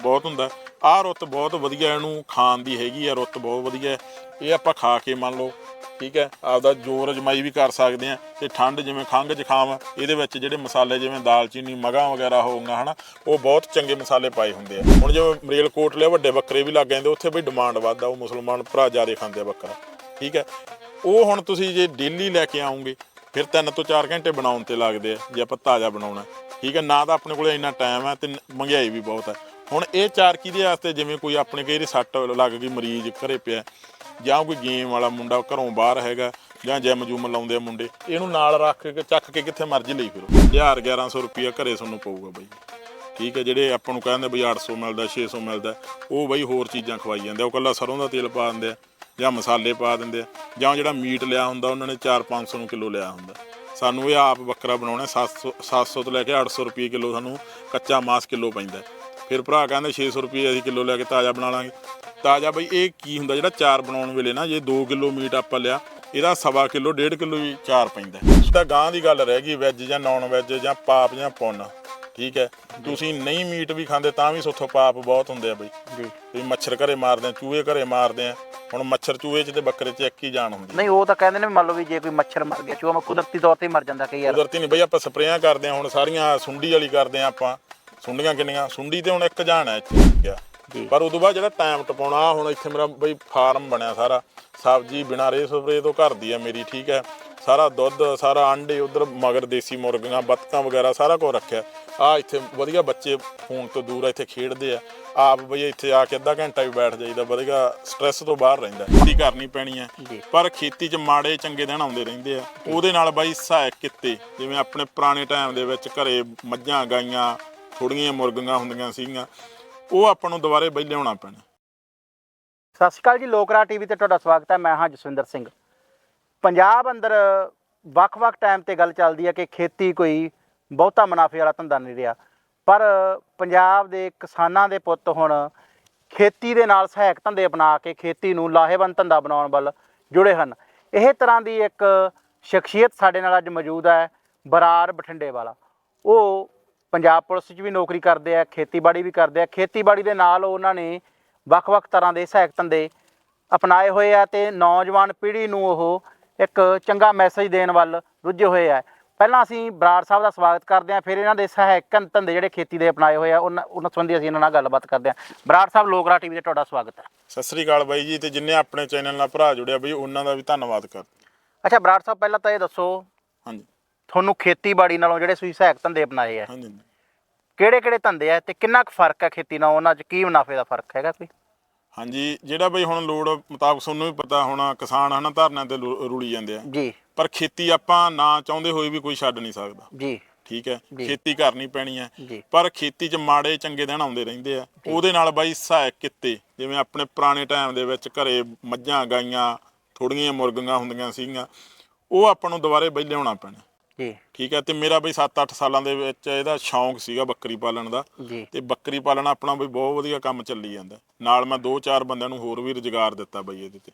ਬਹੁਤ ਹੁੰਦਾ। ਆਹ ਰੁੱਤ ਬਹੁਤ ਵਧੀਆ ਇਹਨੂੰ ਖਾਣ ਦੀ ਹੈਗੀ ਆ, ਰੁੱਤ ਬਹੁਤ ਵਧੀਆ ਇਹ ਆਪਾਂ ਖਾ ਕੇ ਮੰਨ ਲਓ, ਠੀਕ ਹੈ, ਆਪਦਾ ਜੋਰ ਅਜਮਾਈ ਵੀ ਕਰ ਸਕਦੇ ਆ ਤੇ ਠੰਡ ਜਿਵੇਂ ਖੰਘ ਜ਼ੁਕਾਮ, ਇਹਦੇ ਵਿੱਚ ਜਿਹੜੇ ਮਸਾਲੇ ਜਿਵੇਂ ਦਾਲਚੀਨੀ ਮਗਾ ਵਗੈਰਾ ਹੋਊਗਾ ਹਨਾ, ਉਹ ਬਹੁਤ ਚੰਗੇ ਮਸਾਲੇ ਪਾਏ ਹੁੰਦੇ ਆ। ਹੁਣ ਜਿਵੇਂ ਮਰੇਲ ਲਿਆ ਵੱਡੇ ਬੱਕਰੇ ਵੀ ਲੱਗ ਜਾਂਦੇ, ਉੱਥੇ ਵੀ ਡਿਮਾਂਡ ਵੱਧ ਆ ਉਹ ਮੁਸਲਮਾਨ ਭਰਾ ਜ਼ਿਆਦਾ ਖਾਂਦੇ ਆ ਬੱਕਰਾ, ਠੀਕ ਹੈ। ਉਹ ਹੁਣ ਤੁਸੀਂ ਜੇ ਡੇਲੀ ਲੈ ਕੇ ਆਉਂਗੇ ਫਿਰ 3 ਤੋਂ 4 ਘੰਟੇ ਬਣਾਉਣ ਤੇ ਲੱਗਦੇ ਆ, ਜੇ ਆਪਾਂ ਤਾਜ਼ਾ ਬਣਾਉਣਾ, ਠੀਕ ਹੈ। ਨਾ ਤਾਂ ਆਪਣੇ ਕੋਲੇ ਇੰਨਾ ਟਾਈਮ ਹੈ ਤੇ ਮਹਿੰਗਾਈ ਵੀ ਬਹੁਤ ਹੈ। ਹੁਣ ਇਹ ਚਾਰ ਕਿਹਦੇ ਵਾਸਤੇ? ਜਿਵੇਂ ਕੋਈ ਆਪਣੇ ਕਈ ਸੱਟ ਲੱਗ ਗਈ, ਮਰੀਜ਼ ਘਰੇ ਪਿਆ, ਜਾਂ ਕੋਈ ਗੇਮ ਵਾਲਾ ਮੁੰਡਾ ਘਰੋਂ ਬਾਹਰ ਹੈਗਾ, ਜਾਂ ਜਿਮ ਜੂਮ ਲਾਉਂਦੇ ਆ ਮੁੰਡੇ, ਇਹਨੂੰ ਨਾਲ ਰੱਖ ਕੇ, ਚੱਕ ਕੇ ਕਿੱਥੇ ਮਰਜ਼ੀ ਲਈ ਫਿਰੋ। 1000 1100 ਰੁਪਿਆ ਘਰੇ ਤੁਹਾਨੂੰ ਪਊਗਾ ਬਾਈ। ਠੀਕ ਹੈ, ਜਿਹੜੇ ਆਪਾਂ ਨੂੰ ਕਹਿੰਦੇ ਬਈ 800 ਮਿਲਦਾ 600 ਮਿਲਦਾ, ਉਹ ਬਈ ਹੋਰ ਚੀਜ਼ਾਂ ਖਵਾਈ ਜਾਂਦੇ ਆ। ਉਹ ਕੱਲਾ ਸਰੋਂ ਦਾ ਤੇਲ ਪਾ ਦਿੰਦੇ ਆ, ਜਾਂ ਮਸਾਲੇ ਪਾ ਦਿੰਦੇ ਆ, ਜਾਂ ਜਿਹੜਾ ਮੀਟ ਲਿਆ ਹੁੰਦਾ, ਉਹਨਾਂ ਨੇ 4-500 ਨੂੰ ਕਿਲੋ ਲਿਆ ਹੁੰਦਾ। ਸਾਨੂੰ ਇਹ ਆਪ ਬੱਕਰਾ ਬਣਾਉਣਾ 700 700 ਤੋਂ ਲੈ ਕੇ 800 ਰੁਪਏ ਕਿਲੋ ਸਾਨੂੰ ਕੱਚਾ ਮਾਸ ਕਿਲੋ ਪੈਂਦਾ। ਫਿਰ ਭਰਾ ਕਹਿੰਦੇ 600 ਰੁਪਏ ਅਸੀਂ ਕਿਲੋ ਲੈ ਕੇ ਤਾਜ਼ਾ ਬਣਾ ਲਾਂਗੇ। ਤਾਜ਼ਾ ਬਈ ਇਹ ਕੀ ਹੁੰਦਾ ਜਿਹੜਾ ਚਾਰ ਬਣਾਉਣ ਵੇਲੇ ਨਾ ਜੇ 2 ਕਿਲੋ ਮੀਟ ਆਪਾਂ ਲਿਆ ਇਹਦਾ ਸਵਾ ਕਿਲੋ 1.5 ਕਿਲੋ ਹੀ ਚਾਰ ਪੈਂਦਾ। ਤਾਂ ਗਾਂ ਦੀ ਗੱਲ ਰਹਿ ਗਈ ਵੈਜ ਜਾਂ ਨਾਨ ਵੈਜ ਜਾਂ ਪਾਪ ਜਾਂ ਪੁੰਨ ਠੀਕ ਹੈ? ਤੁਸੀਂ ਨਹੀਂ ਮੀਟ ਵੀ ਖਾਂਦੇ ਤਾਂ ਵੀ ਸੋਥੋਂ ਪਾਪ ਬਹੁਤ ਹੁੰਦੇ ਆ ਬਈ। ਜੀ। ਵੀ ਮੱਛਰ ਘਰੇ ਮਾਰਦੇ ਆ ਚੂਹੇ ਘਰੇ ਮਾਰਦੇ ਆ ਹੁਣ ਮੱਛਰ ਚੂਹੇ ਚ ਤੇ ਬੱਕਰੇ ਚ ਇੱਕ ਹੀ ਜਾਨ ਹੁੰਦੀ। ਨਹੀਂ ਉਹ ਤਾਂ ਕਹਿੰਦੇ ਨੇ ਵੀ ਮੰਨ ਲਓ ਵੀ ਜੇ ਕੋਈ ਮੱਛਰ ਮਰ ਗਿਆ ਚੂਹਾ ਕੁਦਰਤੀ ਤੌਰ ਤੇ ਮਰ ਜਾਂਦਾ ਕਈ ਯਾਰ ਕੁਦਰਤੀ ਨਹੀਂ ਬਈ ਆਪਾਂ ਸਪਰੇਆਂ ਕਰਦੇ ਆ ਹੁਣ ਸਾਰੀਆਂ ਸੁੰਡੀ ਵਾਲੀ ਕਰਦੇ ਆ ਆਪਾਂ। ਸੁੰਡੀਆਂ ਕਿੰਨੀਆਂ? ਸੁੰਡੀ ਤੇ ਹੁਣ ਇੱਕ ਜਾਨ ਹੈ ਇੱਥੇ। ਗਿਆ ਪਰ ਉਦੋਂ ਬਾਅਦ ਜਿਹੜਾ ਟਾਈਮ ਟਪਾਉਣਾ ਹੁਣ ਇੱਥੇ ਮੇਰਾ ਬਈ ਫਾਰਮ ਬਣਿਆ ਸਾਰਾ। ਸਬਜ਼ੀ ਬਿਨਾਂ ਰੇ ਸਪਰੇ ਤੋਂ ਘਰ ਦੀ ਆ ਮੇਰੀ ਠੀਕ ਹੈ। ਸਾਰਾ ਦੁੱਧ ਸਾਰਾ ਆਂਡੇ ਉਧਰ ਮਗਰ ਦੇਸੀ ਮੁਰਗੀਆਂ ਬੱਤਕਾਂ ਵਗੈਰਾ ਸਾਰਾ ਕੁਝ ਰੱਖਿਆ। ਆ ਇੱਥੇ ਵਧੀਆ ਬੱਚੇ ਫੋਨ ਤੋਂ ਦੂਰ ਇੱਥੇ ਖੇਡਦੇ ਆ। ਆਪ ਬਈ ਇੱਥੇ ਆ ਕੇ ਅੱਧਾ ਘੰਟਾ ਵੀ ਬੈਠ ਜਾਈਦਾ ਵਧੀਆ ਸਟ੍ਰੈਸ ਤੋਂ ਬਾਹਰ ਰਹਿੰਦਾ। ਖੇਤੀ ਕਰਨੀ ਪੈਣੀ ਹੈ। ਪਰ ਖੇਤੀ 'ਚ ਮਾੜੇ ਚੰਗੇ ਦਿਨ ਆਉਂਦੇ ਰਹਿੰਦੇ ਆ। ਉਹਦੇ ਨਾਲ ਬਾਈ ਸਹਾਇਕ ਕਿੱਤੇ ਜਿਵੇਂ ਆਪਣੇ ਪੁਰਾਣੇ ਟਾਈਮ ਦੇ ਵਿੱਚ ਘਰੇ ਮੱਝਾਂ ਗਾਈਆਂ ਥੋੜੀਆਂ ਮੁਰਗੀਆਂ ਹੁੰਦੀਆਂ ਸੀਗੀਆਂ, ਉਹ ਆਪਾਂ ਨੂੰ ਦੁਬਾਰੇ ਬਈ ਲਿਆਉਣਾ ਪੈਣਾ। ਸਤਿ ਸ਼੍ਰੀ ਅਕਾਲ ਜੀ, ਲੋਕਰਾ ਟੀਵੀ ਤੇ ਤੁਹਾਡਾ ਸਵਾਗਤ ਹੈ, ਮੈਂ ਹਾਂ ਜਸਵਿੰਦਰ ਸਿੰਘ। ਪੰਜਾਬ ਅੰਦਰ ਵੱਖ-ਵੱਖ ਟਾਈਮ ਤੇ ਗੱਲ ਚੱਲਦੀ ਹੈ ਕਿ ਖੇਤੀ ਕੋਈ ਬਹੁਤਾ ਮੁਨਾਫੇ ਵਾਲਾ ਧੰਦਾ ਨਹੀਂ ਰਿਹਾ। ਪਰ ਪੰਜਾਬ ਦੇ ਕਿਸਾਨਾਂ ਦੇ ਪੁੱਤ ਹੁਣ ਖੇਤੀ ਦੇ ਨਾਲ ਸਹਾਇਕ ਧੰਦੇ ਅਪਣਾ ਕੇ ਖੇਤੀ ਨੂੰ ਲਾਹੇਵੰਦ ਧੰਦਾ ਬਣਾਉਣ ਵੱਲ ਜੁੜੇ ਹਨ। ਇਹ ਤਰ੍ਹਾਂ ਦੀ ਇੱਕ ਸ਼ਖਸੀਅਤ ਸਾਡੇ ਨਾਲ ਅੱਜ ਮੌਜੂਦ ਹੈ ਬਰਾਰ ਬਠਿੰਡੇ ਵਾਲਾ। ਉਹ ਪੰਜਾਬ ਪੁਲਿਸ 'ਚ ਵੀ ਨੌਕਰੀ ਕਰਦੇ ਆ ਖੇਤੀਬਾੜੀ ਵੀ ਕਰਦੇ ਆ। ਖੇਤੀਬਾੜੀ ਦੇ ਨਾਲ ਉਹਨਾਂ ਨੇ ਵੱਖ-ਵੱਖ ਤਰ੍ਹਾਂ ਦੇ ਸਹਾਇਕ ਧੰਦੇ ਅਪਣਾਏ ਹੋਏ ਆ ਤੇ ਨੌਜਵਾਨ ਪੀੜ੍ਹੀ ਨੂੰ ਉਹ ਇੱਕ ਚੰਗਾ ਮੈਸੇਜ ਦੇਣ ਵੱਲ ਰੁੱਝੇ ਹੋਏ ਆ। ਪਹਿਲਾਂ ਅਸੀਂ ਬਰਾੜ ਸਾਹਿਬ ਦਾ ਸਵਾਗਤ ਕਰਦੇ ਹਾਂ ਫਿਰ ਇਹਨਾਂ ਦੇ ਸਹਾਇਕ ਧੰਦੇ ਜਿਹੜੇ ਖੇਤੀ ਦੇ ਅਪਣਾਏ ਹੋਏ ਆ ਉਹਨਾਂ ਉਹਨਾਂ ਸੰਬੰਧੀ ਅਸੀਂ ਇਹਨਾਂ ਨਾਲ ਗੱਲਬਾਤ ਕਰਦੇ ਹਾਂ। ਬਰਾੜ ਸਾਹਿਬ ਲੋਕਰਾ ਟੀਵੀ ਤੇ ਤੁਹਾਡਾ ਸਵਾਗਤ ਹੈ। ਸਤਿ ਸ੍ਰੀ ਅਕਾਲ ਬਾਈ ਜੀ ਤੇ ਜਿੰਨੇ ਆਪਣੇ ਚੈਨਲ ਨਾਲ ਭਰਾ ਜੁੜਿਆ ਬਈ ਉਹਨਾਂ ਦਾ ਵੀ ਧੰਨਵਾਦ ਕਰ ਅੱਛਾ ਬਰਾੜ ਸਾਹਿਬ ਪਹਿਲਾਂ ਤਾਂ ਇਹ ਦੱਸੋ ਹਾਂਜੀ। ਤੁਹਾਨੂੰ ਖੇਤੀਬਾੜੀ ਨਾਲੋਂ ਜਿਹੜੇ ਤੁਸੀਂ ਸਹਾਇਕ ਧੰਦੇ ਅਪਣਾਏ ਆ ਹਾਂਜੀ ਕਿਹੜੇ ਕਿਹੜੇ ਧੰਦੇ ਆ ਤੇ ਕਿੰਨਾ ਕੁ ਫ਼ਰਕ ਹੈ ਖੇਤੀ ਨਾਲ? ਉਹਨਾਂ 'ਚ ਕੀ ਮੁਨਾਫੇ ਦਾ ਫ਼ਰਕ ਹੈਗਾ ਕੋਈ? ਹਾਂਜੀ ਜਿਹੜਾ ਬਈ ਹੁਣ ਲੋੜ ਮੁਤਾਬਕ ਤੁਹਾਨੂੰ ਵੀ ਪਤਾ ਹੋਣਾ ਕਿਸਾਨ ਹਨਾ ਧਰਨਿਆਂ ਤੇ ਲੁ- ਰੁਲੀ ਜਾਂਦੇ ਆ। ਜੀ। ਪਰ ਖੇਤੀ ਆਪਾਂ ਨਾ ਚਾਹੁੰਦੇ ਹੋਏ ਵੀ ਕੋਈ ਛੱਡ ਨਹੀਂ ਸਕਦਾ। ਜੀ। ਠੀਕ ਹੈ? ਜੀ। ਖੇਤੀ ਕਰਨੀ ਪੈਣੀ ਹੈ ਜੀ। ਪਰ ਖੇਤੀ 'ਚ ਮਾੜੇ ਚੰਗੇ ਦਿਨ ਆਉਂਦੇ ਰਹਿੰਦੇ ਆ। ਉਹਦੇ ਨਾਲ ਬਾਈ ਸਹਾਇਕ ਕਿੱਤੇ ਜਿਵੇਂ ਆਪਣੇ ਪੁਰਾਣੇ ਟਾਈਮ ਦੇ ਵਿੱਚ ਘਰੇ ਮੱਝਾਂ ਗਾਈਆਂ ਥੋੜੀਆਂ ਮੁਰਗੀਆਂ ਹੁੰਦੀਆਂ ਸੀਗੀਆਂ ਉਹ ਆਪਾਂ ਨੂੰ ਦੁਬਾਰੇ ਬਈ ਲਿਆਉਣਾ ਪੈਣਾ। ਜੀ। ਠੀਕ ਹੈ ਤੇ ਮੇਰਾ ਬਈ 7-8 ਸਾਲਾਂ ਦੇ ਵਿੱਚ ਇਹਦਾ ਸ਼ੌਂਕ ਸੀਗਾ ਬੱਕਰੀ ਪਾਲਣ ਦਾ। ਜੀ। ਤੇ ਬੱਕਰੀ ਪਾਲਣ ਆਪਣਾ ਬਈ ਬਹੁਤ ਵਧੀਆ ਕੰਮ ਚੱਲੀ ਜਾਂਦਾ। ਨਾਲ ਮੈਂ 2-4 ਬੰਦਿਆਂ ਨੂੰ ਹੋਰ ਵੀ ਰੁਜ਼ਗਾਰ ਦਿੱਤਾ ਬਈ ਇਹਦੇ ਤੇ।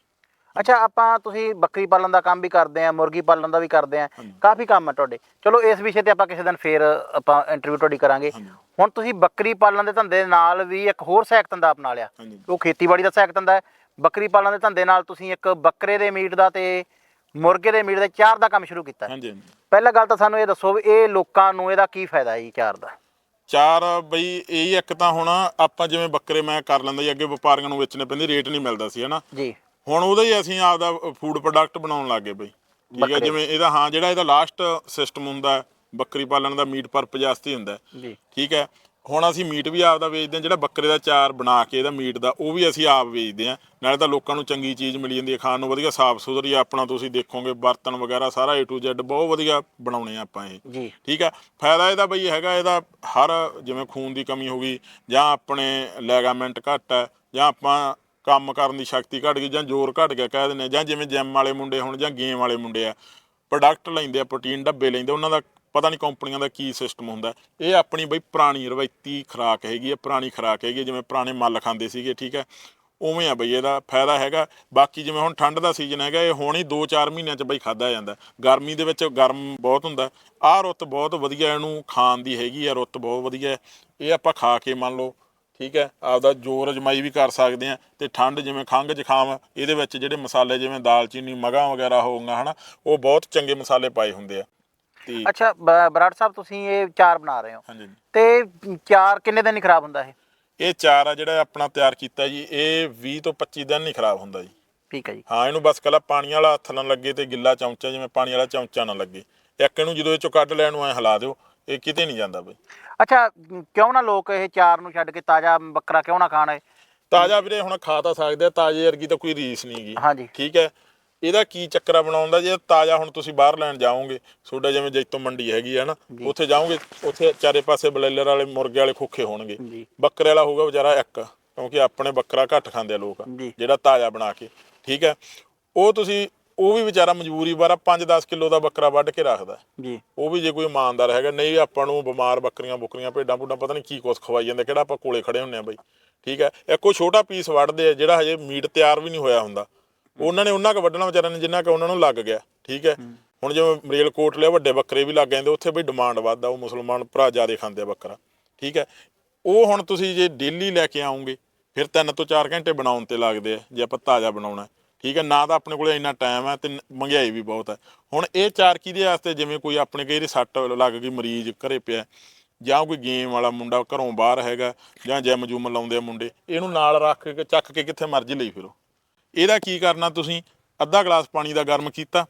ਅੱਛਾ ਆਪਾਂ ਤੁਸੀਂ ਬੱਕਰੀ ਪਾਲਣ ਦਾ ਕੰਮ ਵੀ ਕਰਦੇ ਆ ਮੁਰਗੀ ਪਾਲਣ ਦਾ ਵੀ ਕਰਦੇ ਆ। ਕਾਫੀ ਕੰਮ ਹੈ ਤੁਹਾਡੇ। ਚਲੋ ਇਸ ਵਿਸ਼ੇ ਤੇ ਆਪਾਂ ਕਿਸੇ ਦਿਨ ਫੇਰ ਆਪਾਂ ਇੰਟਰਵਿਊ ਤੁਹਾਡੀ ਕਰਾਂਗੇ। ਹੁਣ ਤੁਸੀਂ ਬੱਕਰੀ ਪਾਲਣ ਦੇ ਧੰਦੇ ਦੇ ਨਾਲ ਵੀ ਇੱਕ ਹੋਰ ਸਹਾਇਕ ਧੰਦਾ ਅਪਣਾ ਲਿਆ। ਉਹ ਖੇਤੀਬਾੜੀ ਦਾ ਸਹਾਇਕ ਧੰਦਾ ਹੈ। ਬੱਕਰੀ ਪਾਲਣ ਦੇ ਧੰਦੇ ਨਾਲ ਤੁਸੀਂ ਇੱਕ ਬੱਕਰੇ ਦੇ ਮੀਟ ਦਾ ਤੇ ਮੁਰਗੇ ਦੇ ਮੀਟ ਦੇ ਚਾਰ ਦਾ ਕੰਮ ਸ਼ੁਰੂ ਕੀਤਾ। ਹਾਂਜੀ ਹਾਂਜੀ ਪਹਿਲਾਂ ਗੱਲ ਤਾਂ ਸਾਨੂੰ ਇਹ ਦੱਸੋ ਵੀ ਇਹ ਲੋਕਾਂ ਨੂੰ ਇਹਦਾ ਕੀ ਫਾਇਦਾ ਹੈ ਜੀ ਚਾਰ ਦਾ ਚਾਰ ਬਈ ਇਹ ਇੱਕ ਤਾਂ ਹੁਣ ਆਪਾਂ ਜਿਵੇਂ ਬੱਕਰੇ ਮੈਂ ਕਰ ਲੈਂਦਾ ਸੀ ਅੱਗੇ ਵਪਾਰੀਆਂ ਨੂੰ ਵੇਚਣੇ ਪੈਂਦੇ ਰੇਟ ਨਹੀਂ ਮਿਲਦਾ ਸੀ ਹਨਾ ਜੀ ਹੁਣ ਉਹਦਾ ਹੀ ਅਸੀਂ ਆਪਦਾ ਫੂਡ ਪ੍ਰੋਡਕਟ ਬਣਾਉਣ ਲੱਗੇ ਬਈ ਠੀਕ ਹੈ। ਜਿਵੇਂ ਇਹਦਾ ਹਾਂ ਜਿਹੜਾ ਇਹਦਾ ਲਾਸਟ ਸਿਸਟਮ ਹੁੰਦਾ ਬੱਕਰੀ ਪਾਲਣ ਦਾ ਮੀਟ ਪਰਪਸ ਵਾਸਤੇ ਹੁੰਦਾ ਹੈ। ਜੀ ਠੀਕ ਹੈ ਹੁਣ ਅਸੀਂ ਮੀਟ ਵੀ ਆਪਦਾ ਵੇਚਦੇ ਹਾਂ ਜਿਹੜਾ ਬੱਕਰੇ ਦਾ ਚਾਰ ਬਣਾ ਕੇ ਇਹਦਾ ਮੀਟ ਦਾ ਉਹ ਵੀ ਅਸੀਂ ਆਪ ਵੇਚਦੇ ਹਾਂ। ਨਾਲੇ ਤਾਂ ਲੋਕਾਂ ਨੂੰ ਚੰਗੀ ਚੀਜ਼ ਮਿਲੀ ਜਾਂਦੀ ਹੈ ਖਾਣ ਨੂੰ ਵਧੀਆ ਸਾਫ਼ ਸੁਥਰੀ ਆਪਣਾ ਤੁਸੀਂ ਦੇਖੋਗੇ ਬਰਤਨ ਵਗੈਰਾ ਸਾਰਾ A to Z ਬਹੁਤ ਵਧੀਆ ਬਣਾਉਣੇ ਆ ਆਪਾਂ ਇਹ। ਜੀ। ਠੀਕ ਹੈ ਫਾਇਦਾ ਇਹਦਾ ਬਈ ਹੈਗਾ ਇਹਦਾ ਹਰ ਜਿਵੇਂ ਖੂਨ ਦੀ ਕਮੀ ਹੋ ਗਈ ਜਾਂ ਆਪਣੇ ਲੈਗਾਮੈਂਟ ਘੱਟ ਹੈ ਜਾਂ ਆਪਾਂ ਕੰਮ ਕਰਨ ਦੀ ਸ਼ਕਤੀ ਘਟ ਗਈ ਜਾਂ ਜ਼ੋਰ ਘਟ ਗਿਆ ਕਹਿ ਦਿੰਦੇ ਜਾਂ ਜਿਵੇਂ ਜਿਮ ਵਾਲੇ ਮੁੰਡੇ ਹੁਣ ਜਾਂ ਗੇਮ ਵਾਲੇ ਮੁੰਡੇ ਆ ਪ੍ਰੋਡਕਟ ਲੈਂਦੇ ਆ ਪ੍ਰੋਟੀਨ ਡੱਬੇ ਲੈਂਦੇ ਉਹਨਾਂ ਦਾ ਪਤਾ ਨਹੀਂ ਕੰਪਨੀਆਂ ਦਾ ਕੀ ਸਿਸਟਮ ਹੁੰਦਾ। ਇਹ ਆਪਣੀ ਬਈ ਪੁਰਾਣੀ ਰਵਾਇਤੀ ਖੁਰਾਕ ਹੈਗੀ ਹੈ ਪੁਰਾਣੀ ਖੁਰਾਕ ਹੈਗੀ ਹੈ, ਜਿਵੇਂ ਪੁਰਾਣੇ ਮੱਲ ਖਾਂਦੇ ਸੀਗੇ ਠੀਕ ਹੈ ਉਵੇਂ ਆ ਬਈ ਇਹਦਾ ਫਾਇਦਾ ਹੈਗਾ। ਬਾਕੀ ਜਿਵੇਂ ਹੁਣ ਠੰਡ ਦਾ ਸੀਜ਼ਨ ਹੈਗਾ ਇਹ ਹੁਣ ਹੀ 2-4 ਮਹੀਨਿਆਂ ਚ ਬਈ ਖਾਦਾ ਜਾਂਦਾ। ਗਰਮੀ ਦੇ ਵਿੱਚ ਗਰਮ ਬਹੁਤ ਹੁੰਦਾ। ਆਹ ਰੁੱਤ ਬਹੁਤ ਵਧੀਆ ਇਹਨੂੰ ਖਾਣ ਦੀ ਹੈਗੀ ਆ ਰੁੱਤ ਬਹੁਤ ਵਧੀਆ। ਇਹ ਆਪਾਂ ਖਾ ਕੇ ਮੰਨ ਲਓ ਠੀਕ ਹੈ ਆਪਦਾ ਜੋਰ ਅਜਮਾਈ ਵੀ ਕਰ ਸਕਦੇ ਆ। ਤੇ ਠੰਡ ਜਿਵੇਂ ਖੰਘ ਜ਼ੁਕਾਮ ਇਹਦੇ ਵਿੱਚ ਜਿਹੜੇ ਮਸਾਲੇ ਜਿਵੇਂ ਦਾਲਚੀਨੀ ਮਗਾ ਵਗੈਰਾ ਹੋਊਗਾ ਹਨਾ ਉਹ ਬਹੁਤ ਚੰਗੇ ਮਸਾਲੇ ਪਾਏ ਹੁੰਦੇ ਆ। ਤੇ। ਅੱਛਾ ਬ- ਬਰਾੜ ਸਾਹਿਬ ਤੁਸੀਂ ਇਹ ਚਾਰ ਬਣਾ ਰਹੇ ਹੋ। ਹਾਂਜੀ। ਤੇ ਚਾਰ ਕਿੰਨੇ ਦਿਨ ਹੀ ਖਰਾਬ ਹੁੰਦਾ ਇਹ? ਇਹ ਚਾਰ ਆ ਜਿਹੜਾ ਆਪਣਾ ਤਿਆਰ ਕੀਤਾ ਜੀ ਇਹ 20 ਤੋਂ 25 ਦਿਨ ਨਹੀਂ ਖਰਾਬ ਹੁੰਦਾ ਜੀ। ਠੀਕ ਹੈ ਜੀ। ਹਾਂ ਇਹਨੂੰ ਬਸ ਕੱਲਾ ਪਾਣੀ ਵਾਲਾ ਹੱਥ ਨਾ ਲੱਗੇ ਤੇ ਗਿੱਲਾ ਚਮਚਾ ਜਿਵੇਂ ਪਾਣੀ ਵਾਲਾ ਚਮਚਾ ਨਾ ਲੱਗੇ। ਇੱਕ ਇਹਨੂੰ ਜਦੋਂ ਇਹ ਚੋਂ ਕੱਢ ਲੈਣ ਨੂੰ ਐ ਹਿਲਾ ਦਿਓ ਇਹ ਕਿਤੇ ਨਹੀਂ ਜਾਂਦਾ ਬਈ। ਅੱਛਾ ਕਿਉਂ ਨਾ ਲੋਕ ਇਹ ਚਾਰ ਨੂੰ ਛੱਡ ਕੇ ਤਾਜ਼ਾ ਬੱਕਰਾ ਕਿਉਂ ਨਾ ਖਾਣ ਇਹ? ਤਾਜ਼ਾ ਵੀਰੇ ਹੁਣ ਖਾ ਤਾਂ ਸਕਦੇ ਆ ਤਾਜ਼ੇ ਵਰਗੀ ਤਾਂ ਕੋਈ ਰੀਸ ਨਹੀਂ ਗੀ ਹਾਂਜੀ। ਠੀਕ ਹੈ? ਇਹਦਾ ਕੀ ਚੱਕਰ ਆ ਬਣਾਉਣ ਦਾ? ਜੇ ਤਾਜ਼ਾ ਹੁਣ ਤੁਸੀਂ ਬਾਹਰ ਲੈਣ ਜਾਓਗੇ ਤੁਹਾਡਾ ਜਿਵੇਂ ਜੈਤੋ ਮੰਡੀ ਹੈਗੀ ਹੈ ਨਾ। ਉੱਥੇ ਜਾਓਗੇ ਉੱਥੇ ਚਾਰੇ ਪਾਸੇ ਬਲੇਲਰ ਵਾਲੇ ਮੁਰਗੇ ਵਾਲੇ ਖੋਖੇ ਹੋਣਗੇ। ਬੱਕਰੇ ਵਾਲਾ ਹੋਊਗਾ ਵਿਚਾਰਾ ਇੱਕ ਕਿਉਂਕਿ ਆਪਣੇ ਬੱਕਰਾ ਘੱਟ ਖਾਂਦੇ ਆ ਲੋਕ। ਜਿਹੜਾ ਤਾਜ਼ਾ ਬਣਾ ਕੇ ਠੀਕ ਹੈ? ਉਹ ਤੁਸੀਂ ਉਹ ਵੀ ਵਿਚਾਰਾ ਮਜਬੂਰੀ ਵਾਰਾ 5-10 ਕਿਲੋ ਦਾ ਬੱਕਰਾ ਵੱਢ ਕੇ ਰੱਖਦਾ। ਜੀ। ਉਹ ਵੀ ਜੇ ਕੋਈ ਇਮਾਨਦਾਰ ਹੈਗਾ ਨਹੀਂ ਆਪਾਂ ਨੂੰ ਬਿਮਾਰ ਬੱਕਰੀਆਂ ਬੁੱਕਰੀਆਂ ਭੇਡਾਂ ਭੁੱਡਾਂ ਪਤਾ ਨਹੀਂ ਕੀ ਕੁਛ ਖਵਾਈ ਜਾਂਦੇ ਕਿਹੜਾ ਆਪਾਂ ਕੋਲੇ ਖੜੇ ਹੁੰਨੇ ਆ ਬਈ। ਠੀਕ ਹੈ? ਇੱਕ ਛੋਟਾ ਪੀਸ ਵੱਢਦੇ ਆ ਜਿਹੜਾ ਹਜੇ ਮੀਟ ਤਿਆਰ ਵੀ ਨਹੀਂ ਹੋਇਆ ਹੁੰਦਾ। ਉਹਨਾਂ ਨੇ ਉਹਨਾਂ ਕ ਵੱਢਣਾ ਵਿਚਾਰਿਆਂ ਨੇ, ਜਿੰਨਾ ਕ ਉਹਨਾਂ ਨੂੰ ਲੱਗ ਗਿਆ, ਠੀਕ ਹੈ? ਹੁਣ ਜਿਵੇਂ ਮਰੇਲ ਕੋਟ ਲਿਆ, ਵੱਡੇ ਬੱਕਰੇ ਵੀ ਲੱਗ ਜਾਂਦੇ, ਉੱਥੇ ਬਈ ਡਿਮਾਂਡ ਵੱਧਦਾ, ਉਹ ਮੁਸਲਮਾਨ ਭਰਾ ਜ਼ਿਆਦਾ ਖਾਂਦੇ ਆ ਬੱਕਰਾ, ਠੀਕ ਹੈ? ਉਹ ਹੁਣ ਤੁਸੀਂ ਜੇ ਡੇਲੀ ਲੈ ਕੇ ਆਉਂਗੇ ਫਿਰ ਤਿੰਨ ਤੋਂ ਚਾਰ ਘੰਟੇ ਬਣਾਉਣ ਤੇ ਲੱਗਦੇ ਆ, ਜੇ ਆਪਾਂ ਤਾਜ਼ਾ ਬਣਾਉਣਾ ਠੀਕ ਹੈ? ਨਾ ਤਾਂ ਆਪਣੇ ਕੋਲੇ ਇੰਨਾ ਟਾਈਮ ਹੈ ਤੇ ਮਹਿੰਗਾਈ ਵੀ ਬਹੁਤ ਹੈ। ਹੁਣ ਇਹ ਚਾਰ ਕਿਹਦੇ ਵਾਸਤੇ ਜਿਵੇਂ ਕੋਈ ਆਪਣੇ ਕਈ ਸੱਟ ਲੱਗ ਗਈ, ਮਰੀਜ਼ ਘਰੇ ਪਿਆ, ਜਾਂ ਕੋਈ ਗੇਮ ਵਾਲਾ ਮੁੰਡਾ ਘਰੋਂ ਬਾਹਰ ਹੈਗਾ, ਜਾਂ ਜਿਮ ਜੂਮ ਲਾਉਂਦੇ ਆ ਮੁੰਡੇ, ਇਹਨੂੰ ਨਾਲ ਰੱਖ ਕੇ, ਚੱਕ ਕੇ ਕਿੱਥੇ ਮਰਜ਼ੀ ਲਈ ਫਿਰੋ। ਇਹਦਾ ਕੀ ਕਰਨਾ ਤੁਸੀਂ? ਅੱਧਾ ਗਲਾਸ ਪਾਣੀ ਦਾ ਗਰਮ ਕੀਤਾ